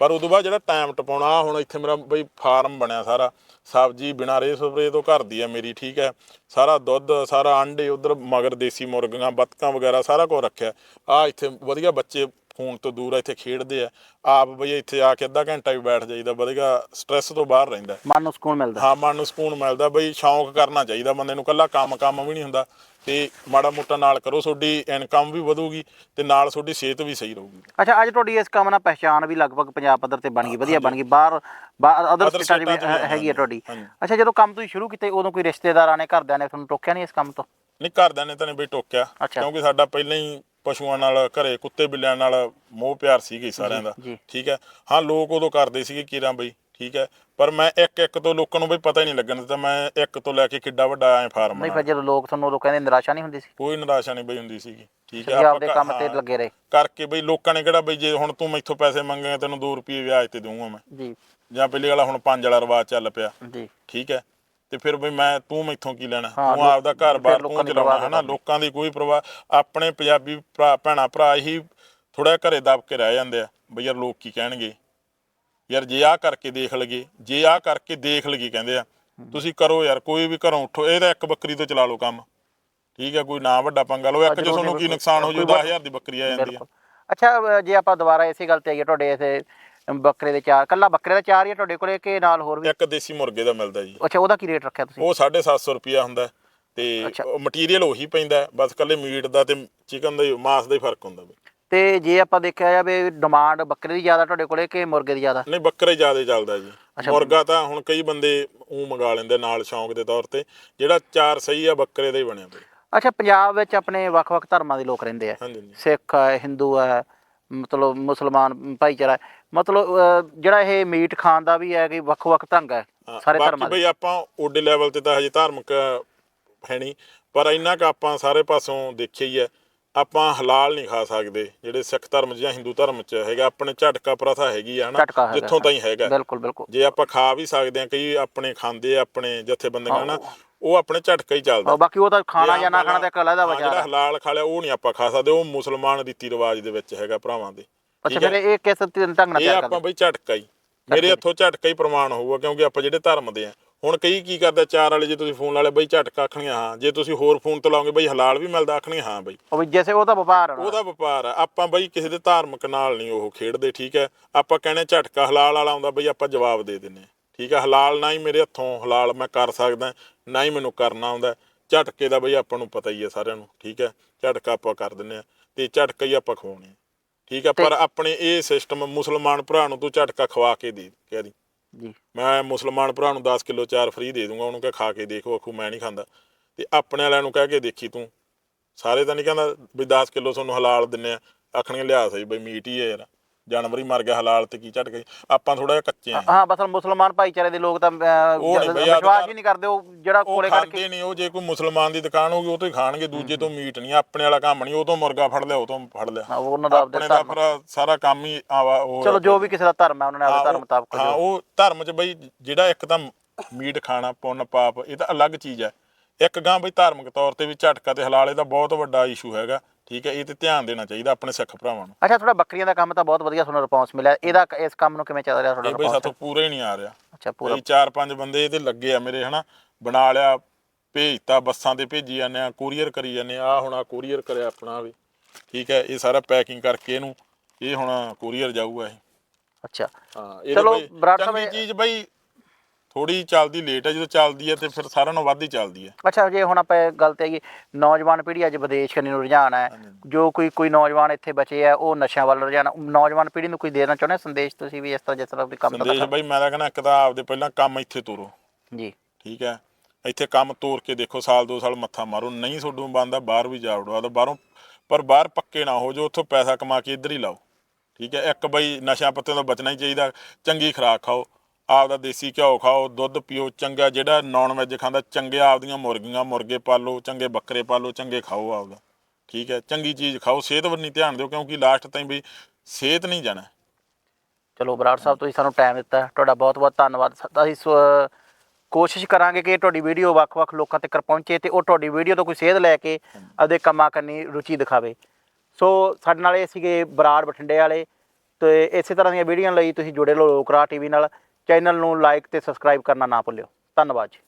ਪਰ ਉਦੋਂ ਬਾਅਦ ਜਿਹੜਾ ਟਾਈਮ ਟਪਾਉਣਾ ਹੁਣ ਇੱਥੇ ਮੇਰਾ ਬਈ ਫਾਰਮ ਬਣਿਆ ਸਾਰਾ। ਸਬਜ਼ੀ ਬਿਨਾਂ ਰੇ ਸਪਰੇ ਤੋਂ ਘਰ ਦੀ ਹੈ ਮੇਰੀ ਠੀਕ ਹੈ। ਸਾਰਾ ਦੁੱਧ ਸਾਰਾ ਆਂਡੇ ਉਧਰ ਮਗਰ ਦੇਸੀ ਮੁਰਗੀਆਂ ਬੱਤਕਾਂ ਵਗੈਰਾ ਸਾਰਾ ਕੁਝ ਰੱਖਿਆ। ਆ ਇੱਥੇ ਵਧੀਆ ਬੱਚੇ ਫੋਨ ਤੋਂ ਦੂਰ ਆ ਇੱਥੇ ਖੇਡਦੇ ਆ ਆਪ ਬਈ ਇੱਥੇ ਆ ਕੇ ਅੱਧਾ ਘੰਟਾ ਵੀ ਬੈਠ ਜਾਈਦਾ ਵਧੀਆ ਸਟ੍ਰੈਸ ਤੋਂ ਬਾਹਰ ਰਹਿੰਦਾ। ਮਨ ਨੂੰ ਸਕੂਨ ਮਿਲਦਾ। ਹਾਂ ਮਨ ਨੂੰ ਸਕੂਨ ਮਿਲਦਾ ਬਈ ਸ਼ੌਂਕ ਕਰਨਾ ਚਾਹੀਦਾ ਬੰਦੇ ਨੂੰ ਕੱਲਾ ਕੰਮ ਕੰਮ ਵੀ ਨਹੀਂ ਹੁੰਦਾ। ਤੇ ਮਾੜਾ ਮੋਟਾ ਨਾਲ ਕਰੋ ਤੁਹਾਡੀ ਇਨਕਮ ਵੀ ਵਧੂਗੀ ਤੇ ਨਾਲ ਤੁਹਾਡੀ ਸਿਹਤ ਵੀ ਸਹੀ ਰਹੂਗੀ। ਅੱਛਾ ਅੱਜ ਤੁਹਾਡੀ ਇਸ ਕੰਮ ਨਾਲ ਪਹਿਚਾਣ ਵੀ ਲਗਭਗ ਪੰਜਾਬ ਪੱਧਰ ਤੇ ਬਣ ਗਈ ਵਧੀਆ ਬਣ ਗਈ ਬਾਹਰ ਅਦਰ ਸਟੇਟਾਂ 'ਚ ਵੀ ਹੈਗੀ ਹੈ ਤੁਹਾਡੀ। ਅੱਛਾ ਜਦੋਂ ਕੰਮ ਤੁਸੀਂ ਸ਼ੁਰੂ ਕੀਤੇ ਉਦੋਂ ਕੋਈ ਰਿਸ਼ਤੇਦਾਰਾਂ ਨੇ ਘਰਦਿਆਂ ਨੇ ਤੁਹਾਨੂੰ ਟੋਕਿਆ ਨਹੀਂ ਇਸ ਕੰਮ ਤੋਂ? ਨਹੀਂ ਘਰਦਿਆਂ ਨੇ ਤਾਂ ਨਹੀਂ ਬਈ ਟੋਕਿਆ। ਕਿਉਂਕਿ ਸਾਡਾ ਪਹਿਲਾਂ ਹੀ ਪਸ਼ੂਆਂ ਨਾਲ ਘਰੇ ਕੁੱਤੇ ਬਿੱਲਿਆਂ ਨਾਲ ਮੋਹ ਪਿਆਰ ਸੀਗੇ ਸਾਰਿਆਂ ਦਾ। ਠੀਕ ਹੈ? ਹਾਂ ਲੋਕ ਉਦੋਂ ਕਰਦੇ ਸੀਗੇ ਕੀਰਾਂ ਬਈ ਠੀਕ ਹੈ? ਪਰ ਮੈਂ ਇੱਕ ਇੱਕ ਤੋਂ ਲੋਕਾਂ ਨੂੰ ਬਈ ਪਤਾ ਹੀ ਨਹੀਂ ਲੱਗਣ ਦਿੱਤਾ। ਮੈਂ ਇੱਕ ਤੋਂ ਲੈ ਕੇ ਕਿੱਡਾ ਵੱਡਾ ਐ ਫਾਰਮ ਨਹੀਂ ਫਿਰ ਜਦੋਂ ਲੋਕ ਤੁਹਾਨੂੰ ਉਦੋਂ ਕਹਿੰਦੇ ਨਿਰਾਸ਼ਾ ਨਹੀਂ ਹੁੰਦੀ ਸੀ? ਕੋਈ ਨਿਰਾਸ਼ਾ ਨਹੀਂ ਬਈ ਹੁੰਦੀ ਸੀਗੀ। ਠੀਕ ਹੈ? ਆਪਦੇ ਕੰਮ ਤੇ ਲੱਗੇ ਰਹੇ। ਕਰਕੇ ਬਈ ਲੋਕਾਂ ਨੇ ਕਿਹੜਾ ਬਈ ਜੇ ਹੁਣ ਤੂੰ ਮੈਥੋਂ ਪੈਸੇ ਮੰਗੇਗਾ ਤੈਨੂੰ 2 ਰੁਪਏ ਵਿਆਜ ਤੇ ਦਊਂਗਾ ਮੈਂ। ਜੀ। ਜਾਂ ਪਹਿਲੀ ਵਾਲਾ ਹੁਣ 5 ਵਾਲਾ ਰਿਵਾਜ ਚੱਲ ਪਿਆ। ਜੀ। ਠੀਕ ਹੈ? ਤੇ ਫਿਰ ਬਈ ਮੈਂ ਤੂੰ ਮੈਥੋਂ ਕੀ ਲੈਣਾ? ਹਾਂ, ਤੂੰ ਆਪਦਾ ਘਰ-ਬਾਰ ਤੂੰ ਚਲਾਉਣਾ ਪਰਵਾਹ ਹਨਾ ਲੋਕਾਂ ਦੀ ਕੋਈ ਪਰਵਾਹ ਆਪਣੇ ਪੰਜਾਬੀ ਭਰਾ ਭੈਣਾ ਭਰਾ ਹੀ ਥੋੜਾ ਘਰੇ ਦਬ ਕੇ ਰਹਿ ਜਾਂਦੇ ਆ। ਬਈ ਯਾਰ ਲੋਕ ਕੀ ਕਹਿਣਗੇ? ਯਾਰ ਜੇ ਆਹ ਕਰਕੇ ਦੇਖ ਲਗੇ ਜੇ ਆਹ ਕਰਕੇ ਦੇਖ ਲਗੇ ਕਹਿੰਦੇ ਆ ਤੁਸੀਂ ਕਰੋ ਯਾਰ ਕੋਈ ਵੀ ਘਰੋਂ ਉੱਠੋ ਇਹ ਤਾਂ ਇੱਕ ਬੱਕਰੀ ਤੋਂ ਚਲਾ ਲਓ ਕੰਮ। ਠੀਕ ਹੈ ਕੋਈ ਨਾ ਵੱਡਾ ਪੰਗਾ ਲਓ ਇੱਕ ਚ ਤੁਹਾਨੂੰ ਕੀ ਨੁਕਸਾਨ ਹੋ ਜੂ ਕੋਈ 10000 ਦੀ ਬੱਕਰੀ ਆ ਜਾਂਦੀ ਆ। ਅੱਛਾ ਜੇ ਆਪਾਂ ਦੁਬਾਰਾ ਇਸੇ ਗੱਲ ਤੇ ਆਈਏ ਤੁਹਾਡੇ ਇਥੇ ਬੱਕਰੇ ਦੇ ਚਾਰ ਕੱਲਾ ਬੱਕਰੇ ਦਾ ਚਾਰ ਹੀ ਆ ਤੁਹਾਡੇ ਕੋਲੇ ਕਿ ਨਾਲ ਹੋਰ ਵੀ? ਇੱਕ ਦੇਸੀ ਮੁਰਗੇ ਦਾ ਮਿਲਦਾ ਜੀ। ਅੱਛਾ ਉਹਦਾ ਕੀ ਰੇਟ ਰੱਖਿਆ ਤੁਸੀਂ? ਉਹ 750 ਰੁਪਿਆ ਹੁੰਦਾ ਤੇ। ਮਟੀਰੀਅਲ ਉਹੀ ਪੈਂਦਾ ਬਸ ਕੱਲੇ ਮੀਟ ਦਾ ਤੇ ਚਿਕਨ ਦਾ ਮਾਸ ਦਾ ਹੀ ਫ਼ਰਕ ਹੁੰਦਾ ਬਈ। ਤੇ ਜੇ ਆਪਾਂ ਦੇਖਿਆ ਜਾਵੇ ਡਿਮਾਂਡ ਬੱਕਰੇ ਦੀ ਜ਼ਿਆਦਾ ਤੁਹਾਡੇ ਕੋਲੇ ਕਿ ਮੁਰਗੇ ਦੀ ਜ਼ਿਆਦਾ? ਨਹੀਂ ਬੱਕਰਾ ਜ਼ਿਆਦਾ ਚੱਲਦਾ ਜੀ। ਮੁਰਗਾ ਤਾਂ ਹੁਣ ਕਈ ਬੰਦੇ ਉਹ ਮੰਗਾ ਲੈਂਦੇ ਨਾਲ ਸ਼ੌਂਕ ਦੇ ਤੌਰ ਤੇ ਜਿਹੜਾ ਚਾਰ ਸਹੀ ਆ ਬੱਕਰੇ ਦਾ ਹੀ ਬਣਿਆ ਬਈ। ਅੱਛਾ ਪੰਜਾਬ ਵਿੱਚ ਆਪਣੇ ਵੱਖ-ਵੱਖ ਧਰਮਾਂ ਦੇ ਲੋਕ ਰਹਿੰਦੇ ਆ। ਸਿੱਖ ਹੈ ਹਿੰਦੂ ਹੈ ਮਤਲਬ ਮੁਸਲਮਾਨ ਭਾਈਚਾਰਾ। ਮਤਲਬ ਜਿਹੜਾ ਇਹ ਮੀਟ ਖਾਣ ਦਾ ਵੀ ਹੈ ਕਿ ਵੱਖ-ਵੱਖ ਢੰਗ ਹੈ ਸਾਰੇ ਧਰਮਾਂ ਦੇ। ਬਈ ਆਪਾਂ ਓਡੇ ਲੈਵਲ ਤੇ ਤਾਂ ਹਜੇ ਧਾਰਮਿਕ ਹੈ ਨਹੀਂ ਪਰ ਇੰਨਾ ਕੁ ਆਪਾਂ ਸਾਰੇ ਪਾਸੋਂ ਦੇਖਿਆ ਹੀ ਹੈ ਆਪਾਂ ਹਲਾਲ ਨਹੀਂ ਖਾ ਸਕਦੇ। ਜਿਹੜੇ ਸਿੱਖ ਧਰਮ ਜਾਂ ਹਿੰਦੂ ਧਰਮ 'ਚ ਹੈਗਾ ਆਪਣੇ ਝਟਕਾ ਪ੍ਰਥਾ ਹੈਗੀ ਆ ਹੈਗਾ, ਜਿੱਥੋਂ ਤਾਈਂ ਹੈਗਾ। ਬਿਲਕੁਲ ਬਿਲਕੁਲ। ਜੇ ਆਪਾਂ ਖਾ ਵੀ ਸਕਦੇ ਆ ਕਈ ਆਪਣੇ ਖਾਂਦੇ ਆ ਆਪਣੇ ਜਥੇਬੰਦੀਆਂ ਨਾ ਉਹ ਆਪਣੇ ਝਟਕਾ ਹੀ ਚੱਲਦਾ। ਬਾਕੀ ਉਹ ਤਾਂ ਖਾਣਾ ਜੇ ਨਾ ਖਾਣਾ ਤਾਂ ਇੱਕ ਅਲੱਗ ਜਿਹੜਾ ਵਿਚਾਰ ਹਲਾਲ ਖਾ ਲਿਆ ਉਹ ਨਹੀਂ ਆਪਾਂ ਖਾ ਸਕਦੇ। ਉਹ ਮੁਸਲਮਾਨ ਰੀਤੀ ਰਿਵਾਜ ਦੇ ਵਿੱਚ ਹੈਗਾ ਭਰਾਵਾਂ ਦੇ। ਅੱਛਾ ਫਿਰ ਇਹ ਕਿਸ ਢੰਗ ਨਾਲ ਇਹ ਤਿਆਰ ਆਪਾਂ ਕਰਦੇ? ਬਈ ਝਟਕਾ ਹੀ। ਮੇਰੇ ਹੱਥੋਂ ਝਟਕਾ ਹੀ ਪ੍ਰਮਾਣ ਹੋਊਗਾ ਕਿਉਂਕਿ ਆਪਾਂ ਜਿਹੜੇ ਧਰਮ ਦੇ ਆ। ਹੁਣ ਕਈ ਕੀ ਕਰਦੇ ਆ, ਚਾਰ ਵਾਲੇ ਜੇ ਤੁਸੀਂ ਫੋਨ ਵਾਲੇ ਬਈ ਝਟਕਾ ਆਖਣੀਆਂ ਹਾਂ। ਜੇ ਤੁਸੀਂ ਹੋਰ ਫੋਨ ਤੋਂ ਲਾਓਗੇ ਬਈ ਹਲਾਲ ਵੀ ਮਿਲਦਾ ਆਖਣੀਆਂ ਹਾਂ ਬਈ। ਉਹ ਵੀ ਜੈਸੇ ਉਹ ਤਾਂ ਵਪਾਰ ਹੈ ਨਾ। ਉਹਦਾ ਵਪਾਰ ਆ। ਆਪਾਂ ਬਈ ਕਿਸੇ ਦੇ ਧਾਰਮਿਕ ਨਾਲ ਨਹੀਂ ਉਹ ਖੇਡਦੇ ਠੀਕ ਹੈ? ਆਪਾਂ ਕਹਿੰਦੇ ਝਟਕਾ ਹਲਾਲ ਵਾਲਾ ਆਉਂਦਾ ਬਈ ਆਪਾਂ ਜਵਾਬ ਦੇ ਦਿੰਨੇ ਆ ਠੀਕ ਹੈ ਹਲਾਲ ਨਾ ਹੀ ਮੇਰੇ ਹੱਥੋਂ ਹਲਾਲ ਮੈਂ ਕਰ ਸਕਦਾ ਨਾ ਹੀ ਮੈਨੂੰ ਕਰਨਾ ਆਉਂਦਾ। ਝਟਕੇ ਦਾ ਬਈ ਆਪਾਂ ਨੂੰ ਪਤਾ ਹੀ ਹੈ ਸਾਰਿਆਂ ਨੂੰ ਠੀਕ ਹੈ ਝਟਕਾ ਆਪਾਂ ਕਰ ਦਿੰਨੇ ਆ ਤੇ ਝਟਕਾ ਹੀ ਆਪਾਂ ਖਵਾਉਣੇ ਆ ਠੀਕ ਹੈ ਪਰ ਆਪਣੇ ਇਹ ਸਿਸਟਮ ਮੁਸਲਮਾਨ ਭਰਾ ਨੂੰ ਤੂੰ ਝਟਕਾ ਖਵਾ ਕੇ ਦੇ ਕਹਿ ਦੀ। ਜੀ। ਮੈਂ ਮੁਸਲਮਾਨ ਭਰਾ ਨੂੰ 10 ਕਿਲੋ ਚਾਰ ਫ੍ਰੀ ਦੇ ਦੂੰਗਾ ਉਹਨੂੰ ਕਹ ਖਾ ਕੇ ਦੇਖੋ ਆਖੂ ਮੈਂ ਨਹੀਂ ਖਾਂਦਾ। ਤੇ ਆਪਣੇ ਵਾਲਿਆਂ ਨੂੰ ਕਹਿ ਕੇ ਦੇਖੀ ਤੂੰ। ਸਾਰੇ ਤਾਂ ਨਹੀਂ ਕਹਿੰਦਾ ਵੀ 10 ਕਿਲੋ ਤੁਹਾਨੂੰ ਹਲਾਲ ਦਿੰਨੇ ਆ ਆਖਣਗੇ ਲਿਆ ਸਹੀ ਬਈ ਮੀਟ ਹੀ ਹੈ ਯਾਰ। ਜਾਨਵਰ ਹੀ ਮਰ ਗਿਆ ਹਲਾਲ ਤੇ ਕੀ ਝਟ ਗਈ ਆਪਾਂ ਥੋੜਾ ਜਿਹਾ ਕੱਚੇ ਆ। ਹਾਂ ਬਸ ਮੁਸਲਮਾਨ ਭਾਈਚਾਰੇ ਦੇ ਲੋਕ ਤਾਂ ਵਿਸ਼ਵਾਸ ਹੀ ਨਹੀਂ ਕਰਦੇ ਉਹ ਜਿਹੜਾ ਕੋਲੇ ਕੱਢ ਕੇ ਖਾਂਦੇ ਨਹੀਂ ਉਹ ਜੇ ਕੋਈ ਮੁਸਲਮਾਨ ਦੀ ਦੁਕਾਨ ਹੋਊਗੀ ਉਹ ਤੋਂ ਹੀ ਖਾਣਗੇ ਦੂਜੇ ਤੋਂ ਮੀਟ ਨਹੀਂ ਆਪਣੇ ਵਾਲਾ ਕੰਮ ਨਹੀਂ ਉਹ ਤੋਂ ਮੁਰਗਾ ਫੜ ਲਿਆ ਉਹ ਤੋਂ ਫੜ ਲਿਆ। ਹਾਂ, ਉਹਨਾਂ ਦਾ ਆਪਣੇ ਦਾ ਸਾਰਾ ਕੰਮ ਹੀ ਉਹ ਚਲੋ ਜੋ ਵੀ ਕਿਸੇ ਦਾ ਧਰਮ ਹੈ ਉਹਨਾਂ ਨੇ ਹਾਂ, ਆਪਦੇ ਧਰਮ ਮੁਤਾਬਕ ਹਾਂ ਉਹ ਧਰਮ 'ਚ ਬਈ ਜਿਹੜਾ ਇੱਕ ਤਾਂ ਮੀਟ ਖਾਣਾ ਪੁੰਨ ਪਾਪ ਇਹ ਤਾਂ ਅਲੱਗ ਚੀਜ਼ ਹੈ। ਇੱਕ ਗਾਂ ਬਈ ਧਾਰਮਿਕ ਤੌਰ ਤੇ ਵੀ ਝਟਕਾ ਤੇ ਹਲਾਲ ਇਹਦਾ ਬਹੁਤ ਵੱਡਾ ਇਸ਼ੂ ਹੈਗਾ। ਠੀਕ ਹੈ ਇਹ ਤੇ ਧਿਆਨ ਦੇਣਾ ਚਾਹੀਦਾ ਆਪਣੇ ਸਿੱਖ ਭਰਾਵਾਂ ਨੂੰ। ਅੱਛਾ ਥੋੜਾ ਬੱਕਰੀਆਂ ਦਾ ਕੰਮ ਤਾਂ ਬਹੁਤ ਵਧੀਆ ਤੁਹਾਨੂੰ ਰਿਸਪੌਂਸ ਮਿਲਿਆ। ਇਹਦਾ ਇਸ ਕੰਮ ਨੂੰ ਕਿਵੇਂ ਚੱਲ ਰਿਹਾ ਤੁਹਾਡਾ ਇਹ ਬਈ response? ਸਾਥੋਂ ਪੂਰਾ ਹੀ ਨਹੀਂ ਆ ਰਿਹਾ। ਅੱਛਾ ਪੂਰਾ ਕਈ ਚਾਰ ਪੰਜ ਬੰਦੇ ਇਹਦੇ ਲੱਗੇ ਆ ਮੇਰੇ ਹਨਾ। ਬਣਾ ਲਿਆ ਭੇਜਤਾ ਬੱਸਾਂ ਤੇ ਭੇਜੀ ਜਾਂਦੇ ਆ ਕੋਰੀਅਰ ਕਰੀ ਜਾਂਦੇ ਆ। ਆਹ ਹੁਣ ਆ ਕੋਰੀਅਰ ਕਰਿਆ ਆਪਣਾ ਵੀ। ਠੀਕ ਹੈ ਇਹ ਸਾਰਾ ਪੈਕਿੰਗ ਕਰਕੇ ਇਹਨੂੰ ਇਹ ਹੁਣ ਕੋਰੀਅਰ ਜਾਊਗਾ ਇਹ। ਅੱਛਾ। ਹਾਂ ਇਹ ਚਲੋ, ਬਰਾੜ ਚੰਗੀ ਸਾਹਿਬ, ਚੀਜ਼ ਬਈ ਥੋੜੀ ਚੱਲਦੀ ਲੇਟ ਹੈ ਜਦੋਂ ਚੱਲਦੀ ਹੈ ਤੇ ਫਿਰ ਸਾਰਿਆਂ ਨਾਲੋਂ ਵੱਧ ਹੀ ਚੱਲਦੀ ਹੈ ਅੱਛਾ ਜੇ ਹੁਣ ਆਪਾਂ ਗੱਲ ਤੇ ਆਈਏ ਨੌਜਵਾਨ ਪੀੜ੍ਹੀ ਅੱਜ ਵਿਦੇਸ਼ ਕਰਨੀ ਨੂੰ ਰੁਝਾਨ ਹੈ। ਜੋ ਕੋਈ ਕੋਈ ਨੌਜਵਾਨ ਇੱਥੇ ਬਚੇ ਆ ਉਹ ਨਸ਼ਿਆਂ ਵੱਲ ਰੁਝਾਨ ਨੌਜਵਾਨ ਪੀੜ੍ਹੀ ਨੂੰ ਕੋਈ ਦੇਣਾ ਚਾਹੁੰਦੇ ਸੰਦੇਸ਼ ਤੁਸੀਂ ਵੀ ਇਸ ਤਰ੍ਹਾਂ ਜਿਸ ਤਰ੍ਹਾਂ ਵੀ ਕੰਮ ਸੰਦੇਸ਼ ਤਾਂ ਬਈ ਮੈਂ ਤਾਂ ਕਹਿੰਦਾ ਇੱਕ ਤਾਂ ਆਪਦੇ ਪਹਿਲਾਂ ਕੰਮ ਇੱਥੇ ਤੋਰੋ। ਜੀ। ਠੀਕ ਹੈ? ਇੱਥੇ ਕੰਮ ਤੋਰ ਕੇ ਦੇਖੋ ਸਾਲ ਦੋ ਸਾਲ ਮੱਥਾ ਮਾਰੋ। ਨਹੀਂ ਤੁਹਾਡੂ ਬੰਦਾ ਬਾਹਰ ਵੀ ਜਾ ਵੜੋ ਆਦਾ ਬਾਹਰੋਂ ਪਰ ਬਾਹਰ ਪੱਕੇ ਨਾ ਹੋ ਜੋ ਉੱਥੋਂ ਪੈਸਾ ਕਮਾ ਕੇ ਇੱਧਰ ਹੀ ਲਾਓ। ਠੀਕ ਹੈ? ਇੱਕ ਬਈ ਨਸ਼ਾ ਪੱਤਿਆਂ ਤੋਂ ਬਚਣਾ ਹੀ ਚਾਹੀਦਾ। ਚੰਗੀ ਖੁਰਾਕ ਖਾਓ। ਆਪਦਾ ਦੇਸੀ ਘਿਓ ਖਾਓ ਦੁੱਧ ਪੀਓ ਚੰਗਾ ਜਿਹੜਾ ਨਾਨ ਵੈਜ ਖਾਂਦਾ ਚੰਗੇ ਆਪਦੀਆਂ ਮੁਰਗੀਆਂ ਮੁਰਗੇ ਪਾਲੋ ਚੰਗੇ ਬੱਕਰੇ ਪਾਲੋ ਚੰਗੇ ਖਾਓ ਆਪਦਾ ਠੀਕ ਹੈ ਚੰਗੀ ਚੀਜ਼ ਖਾਓ ਸਿਹਤ ਵੱਲ ਨਹੀਂ ਧਿਆਨ ਦਿਓ ਕਿਉਂਕਿ ਲਾਸਟ ਤਾਈਂ ਬਈ ਸਿਹਤ ਨਹੀਂ ਜਾਣਾ। ਚਲੋ ਬਰਾੜ ਸਾਹਿਬ ਤੁਸੀਂ ਸਾਨੂੰ ਟਾਈਮ ਦਿੱਤਾ ਤੁਹਾਡਾ ਬਹੁਤ ਬਹੁਤ ਧੰਨਵਾਦ ਅਸੀਂ ਸੋ- ਕੋਸ਼ਿਸ਼ ਕਰਾਂਗੇ ਕਿ ਤੁਹਾਡੀ ਵੀਡੀਓ ਵੱਖ-ਵੱਖ ਲੋਕਾਂ ਤੱਕ ਪਹੁੰਚੇ ਤੇ ਉਹ ਤੁਹਾਡੀ ਵੀਡੀਓ ਤੋਂ ਕੋਈ ਸੇਧ ਲੈ ਕੇ ਆਪਦੇ ਕੰਮਾਂ ਕਰਨੀ ਰੁਚੀ ਦਿਖਾਵੇ। ਸੋ ਸਾਡੇ ਨਾਲ ਇਹ ਸੀਗੇ ਬਰਾੜ ਬਠਿੰਡੇ ਵਾਲੇ ਤੇ ਇਸੇ ਤਰ੍ਹਾਂ ਦੀਆਂ ਵੀਡੀਓ ਲਈ ਤੁਸੀਂ ਜੁੜੇ ਰਹੋ ਲੋਕਰਾ ਟੀਵੀ ਨਾਲ। ਚੈਨਲ ਨੂੰ ਲਾਈਕ ਤੇ ਸਬਸਕ੍ਰਾਈਬ ਕਰਨਾ ਨਾ ਭੁੱਲਿਓ। ਧੰਨਵਾਦ ਜੀ।